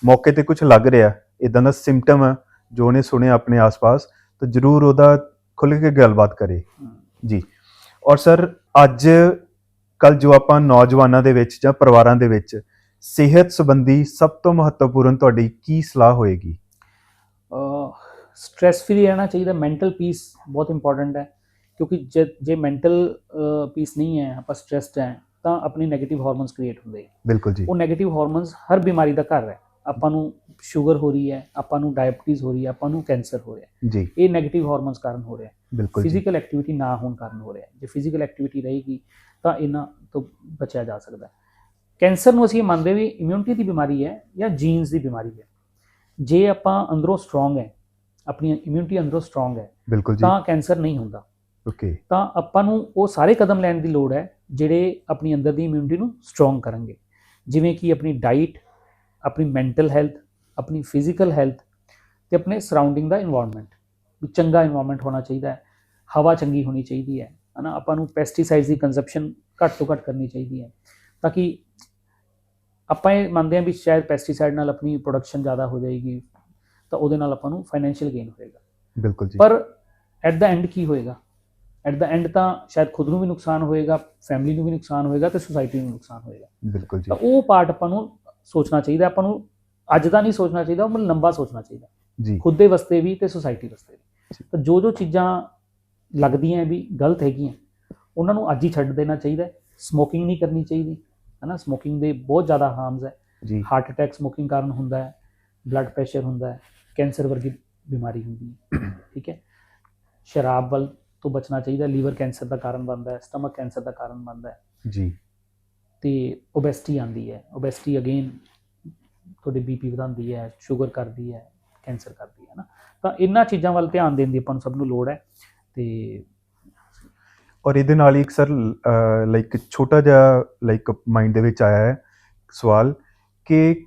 ਮੌਕੇ ਤੇ ਕੁਝ ਲੱਗ ਰਿਹਾ ਇਦਾਂ ਦਾ ਸਿੰਪਟਮ ਹੈ ਜੋ ਉਹਨੇ ਸੁਣਿਆ ਆਪਣੇ ਆਸ-ਪਾਸ ਤਾਂ ਜ਼ਰੂਰ ਉਹਦਾ ਖੁੱਲ ਕੇ ਗੱਲਬਾਤ ਕਰੇ। ਜੀ। ਔਰ ਸਰ ਅੱਜ ਕੱਲ ਜੋ ਆਪਾਂ ਨੌਜਵਾਨਾਂ ਦੇ ਵਿੱਚ ਜਾਂ ਪਰਿਵਾਰਾਂ ਦੇ ਵਿੱਚ ਸਿਹਤ ਸੰਬੰਧੀ ਸਭ ਤੋਂ ਮਹੱਤਵਪੂਰਨ ਤੁਹਾਡੀ ਕੀ ਸਲਾਹ ਹੋਏਗੀ? ਸਟ्रेस ਫਰੀ ਰਹਿਣਾ ਚਾਹੀਦਾ ਮੈਂਟਲ ਪੀਸ ਬਹੁਤ ਇੰਪੋਰਟੈਂਟ ਹੈ ਕਿਉਂਕਿ ਜੇ ਮੈਂਟਲ ਪੀਸ ਨਹੀਂ ਹੈ ਆਪਾਂ ਸਟ्रेस्ड ਹੈ ਤਾਂ ਆਪਣੀ ਨੈਗੇਟਿਵ ਹਾਰਮੋਨਸ ਕ੍ਰੀਏਟ ਹੁੰਦੇ ਬਿਲਕੁਲ ਜੀ। ਉਹ ਨੈਗੇਟਿਵ ਹਾਰਮੋਨਸ ਹਰ ਬਿਮਾਰੀ ਦਾ ਘਰ ਹੈ। ਆਪਾਂ ਨੂੰ ਸ਼ੂਗਰ ਹੋ ਰਹੀ ਹੈ ਆਪਾਂ ਨੂੰ ਡਾਇਬੀਟੀਜ਼ ਹੋ ਰਹੀ ਹੈ ਆਪਾਂ ਨੂੰ ਕੈਂਸਰ ਹੋ ਰਿਹਾ ਜੀ। ਇਹ ਨੈਗੇਟਿਵ ਹਾਰਮੋਨਸ ਕਾਰਨ ਹੋ ਰਿਹਾ ਬਿਲਕੁਲ ਫਿਜ਼ੀਕਲ ਐਕਟੀਵਿਟੀ ਨਾ ਹੋਣ ਕਾਰਨ ਹੋ ਰਿਹਾ ਜੇ ਫਿਜ਼ੀਕਲ ਐਕਟੀਵਿਟੀ ਰਹੇਗੀ ਤਾਂ ਇਹਨਾਂ ਤੋਂ ਬਚਿਆ ਜਾ ਸਕਦਾ ਕੈਂਸਰ ਨੂੰ ਅਸੀਂ ਮੰਨਦੇ ਵੀ ਇਮਿਊਨਿਟੀ ਦੀ ਬਿਮਾਰੀ ਹੈ ਜਾਂ ਜੀਨਸ ਦੀ ਬਿਮਾਰੀ ਹੈ। ਜੇ ਆਪਾਂ ਅੰਦਰੋਂ ਸਟਰੋਂਗ ਹੈ ਆਪਣੀ ਇਮਿਊਨਿਟੀ ਅੰਦਰੋਂ ਸਟਰੋਂਗ ਹੈ ਤਾਂ ਕੈਂਸਰ ਨਹੀਂ ਹੁੰਦਾ। ਓਕੇ ਤਾਂ ਆਪਾਂ ਨੂੰ ਉਹ ਸਾਰੇ ਕਦਮ ਲੈਣ ਦੀ ਲੋੜ ਹੈ ਜਿਹੜੇ ਆਪਣੀ ਅੰਦਰ ਦੀ ਇਮਿਊਨਿਟੀ ਨੂੰ ਸਟਰੋਂਗ ਕਰਨਗੇ। ਜਿਵੇਂ ਕਿ ਆਪਣੀ ਡਾਈਟ ਆਪਣੀ ਮੈਂਟਲ ਹੈਲਥ ਆਪਣੀ ਫਿਜ਼ੀਕਲ ਹੈਲਥ ਤੇ ਆਪਣੇ ਸਰਾਊਂਡਿੰਗ ਦਾ এনवायरमेंट ਵੀ ਚੰਗਾ এনवायरमेंट ਹੋਣਾ ਚਾਹੀਦਾ ਹੈ ਹਵਾ ਚੰਗੀ ਹੋਣੀ ਚਾਹੀਦੀ ਹੈ ਹਨਾ ਆਪਾਂ ਨੂੰ ਪੈਸਟੀਸਾਈਡਸ ਦੀ ਕੰਜ਼ੰਪਸ਼ਨ ਘੱਟ ਤੋਂ ਘੱਟ ਕਰਨੀ ਚਾਹੀਦੀ ਹੈ ਤਾਂ ਕਿ ਆਪਾਂ ਇਹ ਮੰਨਦੇ ਹਾਂ ਵੀ ਸ਼ਾਇਦ ਪੈਸਟੀਸਾਈਡ ਨਾਲ ਆਪਣੀ ਪ੍ਰੋਡਕਸ਼ਨ ਜ਼ਿਆਦਾ ਹੋ ਜਾਏਗੀ ਤਾਂ ਉਹਦੇ ਨਾਲ ਆਪਾਂ ਨੂੰ ਫਾਈਨੈਂਸ਼ੀਅਲ ਗੇਨ ਹੋਏਗਾ। ਬਿਲਕੁਲ ਜੀ। ਪਰ ਐਟ ਦਾ ਐਂਡ ਕੀ ਹੋਏਗਾ? ਐਟ ਦਾ ਐਂਡ ਤਾਂ ਸ਼ਾਇਦ ਖੁਦ ਨੂੰ ਵੀ ਨੁਕਸਾਨ ਹੋਏਗਾ ਫੈਮਿਲੀ ਨੂੰ ਵੀ ਨੁਕਸਾਨ ਹੋਏਗਾ ਤੇ ਸੋਸਾਇਟੀ ਨੂੰ ਨੁਕਸਾਨ ਹੋਏਗਾ। ਬਿਲਕੁਲ ਜੀ। ਉਹ ਪਾਰਟ ਆਪਾਂ ਨੂੰ ਸੋਚਣਾ ਚਾਹੀਦਾ ਆਪਾਂ ਨੂੰ ਅੱਜ ਦਾ ਨਹੀਂ ਸੋਚਣਾ ਚਾਹੀਦਾ ਉਹ ਲੰਬਾ ਸੋਚਣਾ ਚਾਹੀਦਾ। ਜੀ। ਖੁਦ ਦੇ ਵਾਸਤੇ ਵੀ ਤੇ ਸੋਸਾਇਟੀ ਵਾਸਤੇ ਵੀ। ਤਾਂ ਜੋ ਜੋ ਚੀਜ਼ਾਂ ਲੱਗਦੀਆਂ ਵੀ ਗਲਤ ਹੈਗੀਆਂ ਉਹਨਾਂ ਨੂੰ ਅੱਜ ਹੀ ਛੱਡ ਦੇਣਾ ਚਾਹੀਦਾ ਸਮੋਕਿੰਗ ਨਹੀਂ ਕਰਨੀ ਚਾਹੀਦੀ ਹਨਾ? ਸਮੋਕਿੰਗ ਦੇ ਬਹੁਤ ਜ਼ਿਆਦਾ ਹਾਰਮਸ ਹੈ। ਜੀ। ਹਾਰਟ ਅਟੈਕ ਸਮੋਕਿੰਗ ਕਾਰਨ ਹੁੰਦਾ ਹੈ ਬਲੱਡ ਪ੍ਰੈਸ਼ਰ ਹੁੰਦਾ ਹੈ ਕੈਂਸਰ ਵਰਗੀ ਬਿਮਾਰੀ ਹੁੰਦੀ ਹੈ। ਠੀਕ ਹੈ? ਸ਼ਰਾਬ ਵੱਲ ਤੋਂ ਬਚਣਾ ਚਾਹੀਦਾ ਲੀਵਰ ਕੈਂਸਰ ਦਾ ਕਾਰਨ ਬਣਦਾ ਹੈ ਸਟਮਕ ਕੈਂਸਰ ਦਾ ਕਾਰਨ ਬਣਦਾ ਹੈ। ਜੀ। ਤੇ ਓਬੈਸਿਟੀ ਆਂਦੀ ਹੈ। ਓਬੈਸਿਟੀ ਅਗੇਨ ਤੁਹਾਡੇ ਬੀਪੀ ਵਧਾਉਂਦੀ ਹੈ ਸ਼ੂਗਰ ਕਰਦੀ ਹੈ ਕੈਂਸਰ ਕਰਦੀ ਹੈ ਨਾ। ਤਾਂ ਇਹਨਾਂ ਚੀਜ਼ਾਂ ਵੱਲ ਧਿਆਨ ਦੇਣ ਦੀ ਆਪਾਂ ਨੂੰ ਸਭ ਨੂੰ ਲੋੜ ਹੈ ਤੇ ਔਰ ਇਹਦੇ ਨਾਲ ਹੀ ਇੱਕ ਸਰ ਲਾਈਕ ਛੋਟਾ ਜਿਹਾ ਲਾਈਕ ਮਾਈਂਡ ਦੇ ਵਿੱਚ ਆਇਆ ਹੈ ਸਵਾਲ ਕਿ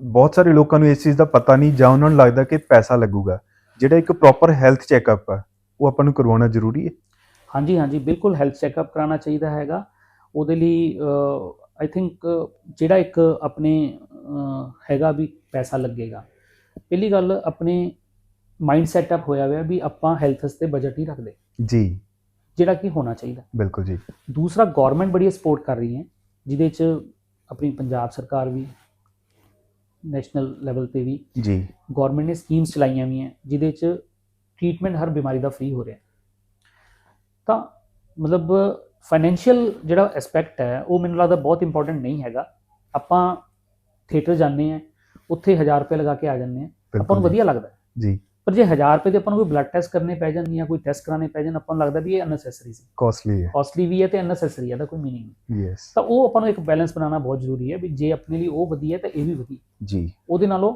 ਬਹੁਤ ਸਾਰੇ ਲੋਕਾਂ ਨੂੰ ਇਸ ਚੀਜ਼ ਦਾ ਪਤਾ ਨਹੀਂ ਜਾਂ ਉਹਨਾਂ ਨੂੰ ਲੱਗਦਾ ਕਿ ਪੈਸਾ ਲੱਗੂਗਾ। ਜਿਹੜਾ ਇੱਕ ਪ੍ਰੋਪਰ ਹੈਲਥ ਚੈੱਕਅਪ ਹੈ ਉਹ ਆਪਾਂ ਨੂੰ ਕਰਵਾਉਣਾ ਜ਼ਰੂਰੀ ਹੈ। ਹਾਂਜੀ ਹਾਂਜੀ ਬਿਲਕੁਲ ਹੈਲਥ ਚੈੱਕਅਪ ਕਰਾਉਣਾ ਚਾਹੀਦਾ ਹੈਗਾ। ਉਹਦੇ ਲਈ ਆਈ ਥਿੰਕ ਜਿਹੜਾ ਇੱਕ ਆਪਣੇ ਹੈਗਾ ਵੀ ਪੈਸਾ ਲੱਗੇਗਾ। ਪਹਿਲੀ ਗੱਲ ਆਪਣੇ ਮਾਈਂਡ ਸੈਟਅਪ ਹੋਇਆ ਹੋਇਆ ਵੀ ਆਪਾਂ ਹੈਲਥ ਵਾਸਤੇ ਬਜਟ ਨਹੀਂ ਰੱਖਦੇ। ਜੀ। ਜਿਹੜਾ ਕਿ ਹੋਣਾ ਚਾਹੀਦਾ। ਬਿਲਕੁਲ ਜੀ। ਦੂਸਰਾ ਗਵਰਨਮੈਂਟ ਬੜੀ ਸਪੋਰਟ ਕਰ ਰਹੀ ਹੈ ਜਿਹਦੇ ਚ ਆਪਣੀ ਪੰਜਾਬ ਸਰਕਾਰ ਵੀ ਨੈਸ਼ਨਲ ਲੈਵਲ ਤੇ ਵੀ ਜੀ। ਗਵਰਨਮੈਂਟ ਨੇ ਸਕੀਮਸ ਚਲਾਈਆਂ ਵੀ ਹੈ ਜਿਹਦੇ ਚ ਟ੍ਰੀਟਮੈਂਟ ਹਰ ਬਿਮਾਰੀ ਦਾ ਫ੍ਰੀ ਹੋ ਰਿਹਾ ਤਾਂ ਮਤਲਬ ਫਾਈਨੈਂਸ਼ੀਅਲ ਜਿਹੜਾ ਐਸਪੈਕਟ ਹੈ ਉਹ ਮੈਨੂੰ ਲੱਗਦਾ ਬਹੁਤ ਇੰਪੋਰਟੈਂਟ ਨਹੀਂ ਹੈਗਾ। ਆਪਾਂ ਥੀਏਟਰ ਜਾਂਦੇ ਆ ਉੱਥੇ 1000 ਰੁਪਏ ਲਗਾ ਕੇ ਆ ਜਾਂਦੇ ਆ ਆਪਾਂ ਨੂੰ। ਵਧੀਆ ਲੱਗਦਾ। ਜੀ। ਪਰ ਜੇ 1000 ਰੁਪਏ ਦੇ ਆਪਾਂ ਨੂੰ ਕੋਈ ਬਲੱਡ ਟੈਸਟ ਕਰਨੇ ਪੈ ਜਾਣ ਜਾਂ ਕੋਈ ਟੈਸਟ ਕਰਾਣੇ ਪੈ ਜਾਣ ਆਪਾਂ ਨੂੰ ਲੱਗਦਾ ਵੀ ਇਹ ਅਨਨੈਸੈਸਰੀ ਸੀ। ਕਾਸਟਲੀ ਹੈ। ਕਾਸਟਲੀ ਵੀ ਹੈ ਤੇ ਅਨਨੈਸੈਸਰੀ ਹੈ ਦਾ ਕੋਈ ਮੀਨਿੰਗ ਨਹੀਂ। ਯੈਸ ਤਾਂ ਉਹ ਆਪਾਂ ਨੂੰ ਇੱਕ ਬੈਲੈਂਸ ਬਣਾਉਣਾ ਬਹੁਤ ਜ਼ਰੂਰੀ ਹੈ ਵੀ ਜੇ ਆਪਣੇ ਲਈ ਉਹ ਵਧੀਆ ਤਾਂ ਇਹ ਵੀ ਵਧੀਆ ਜੀ। ਉਹਦੇ ਨਾਲੋਂ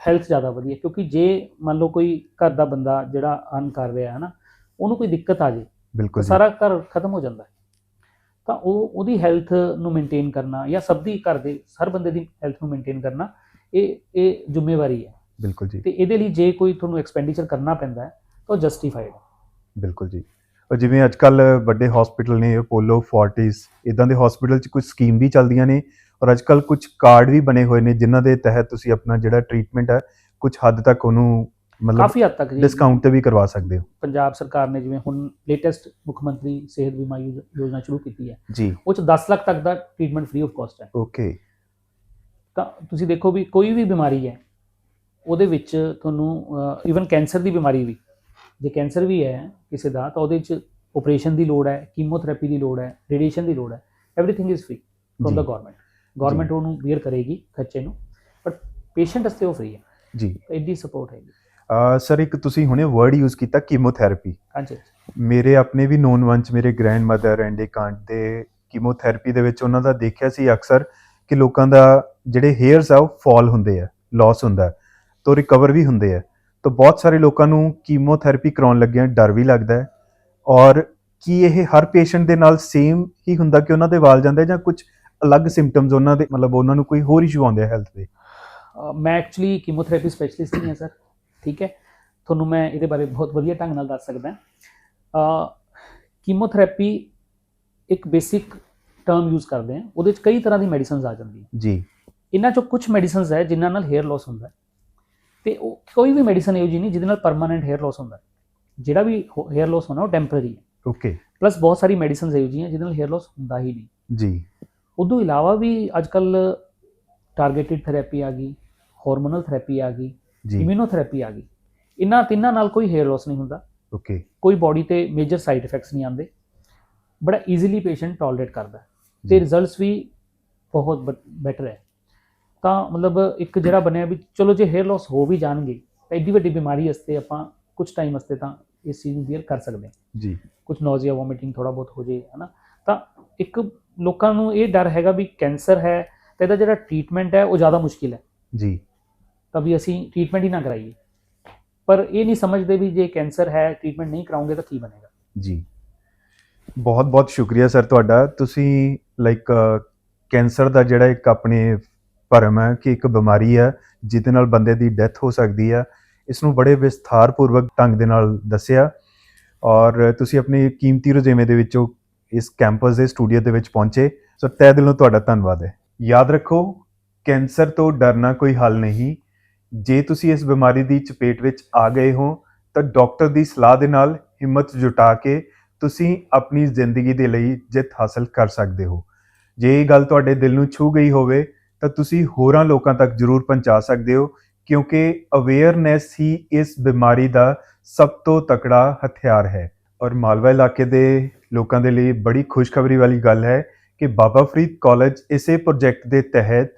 ਹੈਲਥ ਜ਼ਿਆਦਾ ਵਧੀਆ ਕਿਉਂਕਿ ਜੇ ਮੰਨ ਲਓ ਕੋਈ ਘਰ ਦਾ ਬੰਦਾ ਜਿਹੜਾ ਅਰਨ ਕਰ ਰਿਹਾ ਹੈ ਨਾ ਉਹਨੂੰ ਕੋਈ ਦਿੱਕਤ ਆ ਜੇ ਬਿਲਕੁਲ ਸਾਰਾ ਘਰ ਖਤਮ ਹੋ ਜਾਂਦਾ ਹੈ। ਤਾਂ ਉਹ ਉਹਦੀ ਹੈਲਥ ਨੂੰ ਮੇਨਟੇਨ ਕਰਨਾ ਜਾਂ ਸਭ ਦੀ ਘਰ ਦੇ ਹਰ ਬੰਦੇ ਦੀ ਹੈਲਥ ਨੂੰ ਮੇਨਟੇਨ ਕਰਨਾ ਇਹ ਇਹ ਜ਼ਿੰਮੇਵਾਰੀ ਹੈ। ਬਿਲਕੁਲ ਜੀ। ਤੇ ਇਹਦੇ ਲਈ ਜੇ ਕੋਈ ਤੁਹਾਨੂੰ ਐਕਸਪੈਂਡੀਚਰ ਕਰਨਾ ਪੈਂਦਾ ਹੈ ਤਾਂ ਜਸਟੀਫਾਈਡ ਹੈ। ਬਿਲਕੁਲ ਜੀ। ਔਰ ਜਿਵੇਂ ਅੱਜ ਕੱਲ ਵੱਡੇ ਹਸਪੀਟਲ ਨੇ ਅਪੋਲੋ ਫੋਰਟਿਸ ਇਦਾਂ ਦੇ ਹਸਪੀਟਲ 'ਚ ਕੁਝ ਸਕੀਮ ਵੀ ਚੱਲਦੀਆਂ ਨੇ ਔਰ ਅੱਜ ਕੱਲ ਕੁਝ ਕਾਰਡ ਵੀ ਬਣੇ ਹੋਏ ਨੇ ਜਿਨ੍ਹਾਂ ਦੇ ਤਹਿਤ ਤੁਸੀਂ ਆਪਣਾ ਜਿਹੜਾ ਟ੍ਰੀਟਮੈਂਟ ਹੈ ਕੁਝ ਹੱਦ ਤੱਕ ਉਹਨੂੰ ਮਤਲਬ ਕਾਫੀ ਹੱਦ ਤੱਕ ਡਿਸਕਾਊਂਟ ਤੇ ਵੀ ਕਰਵਾ ਸਕਦੇ ਹੋ। ਪੰਜਾਬ ਸਰਕਾਰ ਨੇ ਜਿਵੇਂ ਹੁਣ ਲੇਟੈਸਟ ਮੁੱਖ ਮੰਤਰੀ ਸਿਹਤ ਬੀਮਾ ਯੋਜ- ਯੋਜਨਾ ਸ਼ੁਰੂ ਕੀਤੀ ਹੈ। ਜੀ। ਉਹ ਚ 10 ਲੱਖ ਤੱਕ ਦਾ ਟ੍ਰੀਟਮੈਂਟ ਫ੍ਰੀ ਆਫ ਕਾਸਟ ਹੈ। ਓਕੇ ਤਾਂ ਤੁਸੀਂ ਦੇਖੋ ਵੀ ਕੋਈ ਵੀ ਬਿਮਾਰੀ ਹੈ ਉਹਦੇ ਵਿੱਚ ਤੁਹਾਨੂੰ ਇਵਨ ਕੈਂਸਰ ਦੀ ਬਿਮਾਰੀ ਵੀ ਜੇ ਕੈਂਸਰ ਵੀ ਹੈ ਕਿਸੇ ਦਾ ਤਾਂ ਉਹਦੇ ਵਿੱਚ ਆਪਰੇਸ਼ਨ ਦੀ ਲੋੜ ਹੈ ਕੀਮੋਥੈਰੇਪੀ ਦੀ ਲੋੜ ਹੈ ਰੇਡੀਏਸ਼ਨ ਦੀ ਲੋੜ ਹੈ everything is free from the. Government government ਉਹਨੂੰ ਬੀਅਰ ਕਰੇਗੀ ਖਰਚੇ ਨੂੰ ਬਟ ਪੇਸ਼ੈਂਟ ਵਾਸਤੇ ਉਹ ਫ੍ਰੀ ਹੈ। ਜੀ। ਐਡੀ ਸਪੋਰਟ ਹੈਗੀ। ਸਰ ਇੱਕ ਤੁਸੀਂ ਹੁਣੇ ਵਰਡ ਯੂਜ਼ ਕੀਤਾ ਕੀਮੋਥੈਰੇਪੀ ਹਾਂਜੀ। ਮੇਰੇ ਆਪਣੇ ਵੀ ਨੋਨ ਵੰਚ ਮੇਰੇ ਗ੍ਰੈਂਡਮਦਰ ਐਂਡ ਇੱਕ ਆਂਟ ਦੇ ਕੀਮੋਥੈਰੇਪੀ ਦੇ ਵਿੱਚ ਉਹਨਾਂ ਦਾ ਦੇਖਿਆ ਸੀ ਅਕਸਰ। ਕਿ ਲੋਕਾਂ ਦਾ ਜਿਹੜੇ ਹੇਅਰਸ ਆ ਉਹ ਫਾਲ ਹੁੰਦੇ ਆ ਲਾਸ ਹੁੰਦਾ ਹੈ, ਤੋਂ ਰਿਕਵਰ ਵੀ ਹੁੰਦੇ ਆ। ਤਾਂ ਬਹੁਤ ਸਾਰੇ ਲੋਕਾਂ ਨੂੰ ਕੀਮੋਥੈਰੇਪੀ ਕਰਾਉਣ ਲੱਗਿਆਂ ਡਰ ਵੀ ਲੱਗਦਾ ਹੈ ਔਰ ਕੀ ਇਹ ਹਰ ਪੇਸ਼ੈਂਟ ਦੇ ਨਾਲ ਸੇਮ ਹੀ ਹੁੰਦਾ ਕਿ ਉਹਨਾਂ ਦੇ ਵਾਲ ਜਾਂਦੇ ਜਾਂ ਕੁਝ ਅਲੱਗ ਸਿੰਪਟਮਸ ਉਹਨਾਂ ਦੇ, ਮਤਲਬ ਉਹਨਾਂ ਨੂੰ ਕੋਈ ਹੋਰ ਇਸ਼ੂ ਆਉਂਦੇ ਆ ਹੈਲਥ ਦੇ? ਮੈਂ ਐਕਚੁਅਲੀ ਕੀਮੋਥੈਰੇਪੀ ਸਪੈਸ਼ਲਿਸਟ ਨਹੀਂ ਹਾਂ ਸਰ ਠੀਕ ਹੈ? ਤੁਹਾਨੂੰ ਮੈਂ ਇਹਦੇ ਬਾਰੇ ਬਹੁਤ ਵਧੀਆ ਢੰਗ ਨਾਲ ਦੱਸ ਸਕਦਾ। ਕੀਮੋਥੈਰੇਪੀ ਇੱਕ ਬੇਸਿਕ ਟਰਮ ਯੂਜ਼ ਕਰਦੇ ਹਾਂ ਉਹਦੇ ਵਿੱਚ ਕਈ ਤਰ੍ਹਾਂ ਦੀ ਮੈਡੀਸਿਨਸ ਆ ਜਾਂਦੀਆਂ ਜੀ। ਇਹਨਾਂ ਚੋਂ ਕੁਝ ਮੈਡੀਸਿਨਸ ਹੈ ਜਿਨ੍ਹਾਂ ਨਾਲ ਹੇਅਰ ਲਾਸ ਹੁੰਦਾ ਹੈ। ਤੇ ਉਹ ਕੋਈ ਵੀ ਮੈਡੀਸਨ ਇਹੋ ਜਿਹੀ ਨਹੀਂ ਜਿਹਦੇ ਨਾਲ ਪਰਮਾਨੈਂਟ ਹੇਅਰ ਲਾਸ ਹੁੰਦਾ ਹੈ। ਜਿਹੜਾ ਵੀ ਹੇਅਰ ਲਾਸ ਹੋਣਾ ਉਹ ਟੈਂਪਰੇਰੀ ਹੈ। ਓਕੇ ਪਲੱਸ ਬਹੁਤ ਸਾਰੀ ਮੈਡੀਸਿਨਸ ਇਹੋ ਜਿਹੀਆਂ ਜਿਹਦੇ ਨਾਲ ਹੇਅਰ ਲਾਸ ਹੁੰਦਾ ਹੀ ਨਹੀਂ। ਜੀ। ਉਦੋਂ ਇਲਾਵਾ ਵੀ ਅੱਜਕੱਲ ਟਾਰਗੇਟਿਡ ਥੈਰੇਪੀ ਆ ਗਈ ਹਾਰਮੋਨਲ ਥੈਰੇਪੀ ਆ ਗਈ ਜੀ। ਇਮਿਊਨੋਥੈਰੇਪੀ ਆ ਗਈ। ਇਹਨਾਂ ਤਿੰਨਾਂ ਨਾਲ ਕੋਈ ਹੇਅਰ ਲਾਸ ਨਹੀਂ ਹੁੰਦਾ। ਓਕੇ ਕੋਈ ਬਾਡੀ ਤੇ ਮੇਜਰ ਸਾਈਡ ਇਫੈਕਟਸ ਨਹੀਂ ਆਉਂਦੇ। ਬੜਾ ਈਜ਼ੀਲੀ ਪੇਸ਼ੈਂਟ ਟੋਲਰੇਟ ਕਰਦਾ ਤੇ ਰਿਜ਼ਲਟਸ ਵੀ ਬਹੁਤ ਬੈਟਰ ਹੈ। ਤਾਂ ਮਤਲਬ ਇੱਕ ਜਿਹੜਾ ਬਣਿਆ ਵੀ ਚਲੋ ਜੇ ਹੇਅਰ ਲਾਸ ਹੋ ਵੀ ਜਾਣਗੇ ਤਾਂ ਐਡੀ ਵੱਡੀ ਬਿਮਾਰੀ ਵਾਸਤੇ ਆਪਾਂ ਕੁਝ ਟਾਈਮ ਵਾਸਤੇ ਤਾਂ ਇਸ ਚੀਜ਼ ਨੂੰ ਬੀਅਰ ਕਰ ਸਕਦੇ ਹਾਂ। ਜੀ। ਕੁਝ ਨੋਜ਼ੀਆ ਵੋਮਿਟਿੰਗ ਥੋੜਾ ਬਹੁਤ ਹੋ ਜੇ ਹਨਾ। ਤਾਂ ਇੱਕ ਲੋਕਾਂ ਨੂੰ ਇਹ ਡਰ ਹੈਗਾ ਵੀ ਕੈਂਸਰ ਹੈ ਤੇ ਇਹਦਾ ਜਿਹੜਾ ਟ੍ਰੀਟਮੈਂਟ ਹੈ ਉਹ ਜ਼ਿਆਦਾ ਮੁਸ਼ਕਿਲ ਹੈ। ਜੀ। ਤਾਂ ਵੀ ਅਸੀਂ ਟ੍ਰੀਟਮੈਂਟ ਹੀ ਨਾ ਕਰਾਈਏ। ਪਰ ਇਹ ਨਹੀਂ ਸਮਝਦੇ ਵੀ ਜੇ ਕੈਂਸਰ ਹੈ ਟ੍ਰੀਟਮੈਂਟ ਨਹੀਂ ਕਰਾਉਂਗੇ ਤਾਂ ਕੀ ਬਣੇਗਾ। ਜੀ। ਬਹੁਤ ਬਹੁਤ ਸ਼ੁਕਰੀਆ ਸਰ ਤੁਹਾਡਾ। ਤੁਸੀਂ ਲਾਈਕ ਕੈਂਸਰ ਦਾ ਜਿਹੜਾ ਇੱਕ ਆਪਣੇ ਭਰਮ ਹੈ ਕਿ ਇੱਕ ਬਿਮਾਰੀ ਹੈ, ਜਿਹਦੇ ਨਾਲ ਬੰਦੇ ਦੀ ਡੈਥ ਹੋ ਸਕਦੀ ਹੈ ਇਸ ਨੂੰ ਬੜੇ ਵਿਸਥਾਰਪੂਰਵਕ ਢੰਗ ਦੇ ਨਾਲ ਦੱਸਿਆ। ਔਰ ਤੁਸੀਂ ਆਪਣੇ ਕੀਮਤੀ ਰੁਝੇਵੇਂ ਦੇ ਵਿੱਚੋਂ ਇਸ ਕੈਂਪਸ ਦੇ ਸਟੂਡੀਓ ਦੇ ਵਿੱਚ ਪਹੁੰਚੇ। ਸੋ ਤਹਿ ਦਿਲੋਂ ਤੁਹਾਡਾ ਧੰਨਵਾਦ ਹੈ। ਯਾਦ ਰੱਖੋ, ਕੈਂਸਰ ਤੋਂ ਡਰਨਾ ਕੋਈ ਹੱਲ ਨਹੀਂ। ਜੇ ਤੁਸੀਂ ਇਸ ਬਿਮਾਰੀ ਦੀ ਚਪੇਟ ਵਿੱਚ ਆ ਗਏ ਹੋ, ਤਾਂ ਡਾਕਟਰ ਦੀ ਸਲਾਹ ਦੇ ਨਾਲ ਹਿੰਮਤ ਜੁਟਾ ਕੇ ਤੁਸੀਂ ਆਪਣੀ ਜ਼ਿੰਦਗੀ ਦੇ ਲਈ ਜਿੱਤ ਹਾਸਲ ਕਰ ਸਕਦੇ ਹੋ। ਜੇ ਇਹ ਗੱਲ ਤੁਹਾਡੇ ਦਿਲ ਨੂੰ ਛੂ ਗਈ ਹੋਵੇ, ਤਾਂ ਤੁਸੀਂ ਹੋਰਾਂ ਲੋਕਾਂ ਤੱਕ ਜ਼ਰੂਰ ਪਹੁੰਚਾ ਸਕਦੇ ਹੋ, ਕਿਉਂਕਿ ਅਵੇਅਰਨੈਸ ਹੀ ਇਸ ਬਿਮਾਰੀ ਦਾ ਸਭ ਤੋਂ ਤਕੜਾ ਹਥਿਆਰ ਹੈ। ਔਰ ਮਾਲਵਾ ਇਲਾਕੇ ਦੇ ਲੋਕਾਂ ਦੇ ਲਈ ਬੜੀ ਖੁਸ਼ਖਬਰੀ ਵਾਲੀ ਗੱਲ ਹੈ ਕਿ ਬਾਬਾ ਫਰੀਦ ਕਾਲਜ ਇਸੇ ਪ੍ਰੋਜੈਕਟ ਦੇ ਤਹਿਤ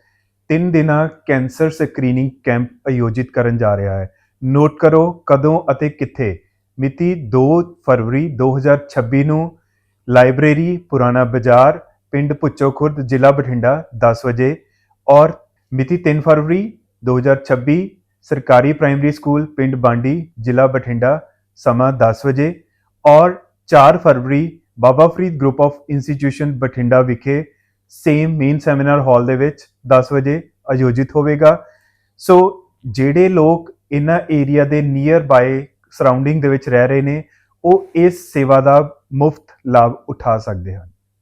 ਤਿੰਨ ਦਿਨਾਂ ਕੈਂਸਰ ਸਕਰੀਨਿੰਗ ਕੈਂਪ ਆਯੋਜਿਤ ਕਰਨ ਜਾ ਰਿਹਾ ਹੈ। ਨੋਟ ਕਰੋ ਕਦੋਂ ਅਤੇ ਕਿੱਥੇ ਮਿਤੀ 2 ਫਰਵਰੀ 2026 ਨੂੰ ਲਾਇਬ੍ਰੇਰੀ, ਪੁਰਾਣਾ ਬਾਜ਼ਾਰ, ਪਿੰਡ ਪੁੱਚੋ ਖੁਰਦ, ਜ਼ਿਲ੍ਹਾ ਬਠਿੰਡਾ 10 ਵਜੇ ਔਰ ਮਿਤੀ 3 ਫਰਵਰੀ 2026 ਸਰਕਾਰੀ ਪ੍ਰਾਇਮਰੀ ਸਕੂਲ, ਪਿੰਡ ਬਾਂਡੀ, ਜ਼ਿਲ੍ਹਾ ਬਠਿੰਡਾ ਸਮਾਂ 10 ਵਜੇ ਔਰ 4 ਫਰਵਰੀ Baba Farid group of institution Bathinda ਵਿਖੇ ਸੇਮ ਮੇਨ ਸੈਮੀਨਾਰ ਹਾਲ ਦੇ ਵਿੱਚ 10 ਵਜੇ ਆਯੋਜਿਤ ਹੋਵੇਗਾ। ਸੋ ਜਿਹੜੇ ਲੋਕ ਇਹਨਾਂ ਏਰੀਆ ਦੇ ਨੀਅਰ ਬਾਏ ਸਰਾਊਂਡਿੰਗ ਦੇ ਵਿੱਚ ਰਹਿ ਰਹੇ ਨੇ, ਉਹ ਇਸ ਸੇਵਾ ਦਾ ਮੁਫਤ ਲਾਭ ਉਠਾ ਸਕਦੇ ਹਨ।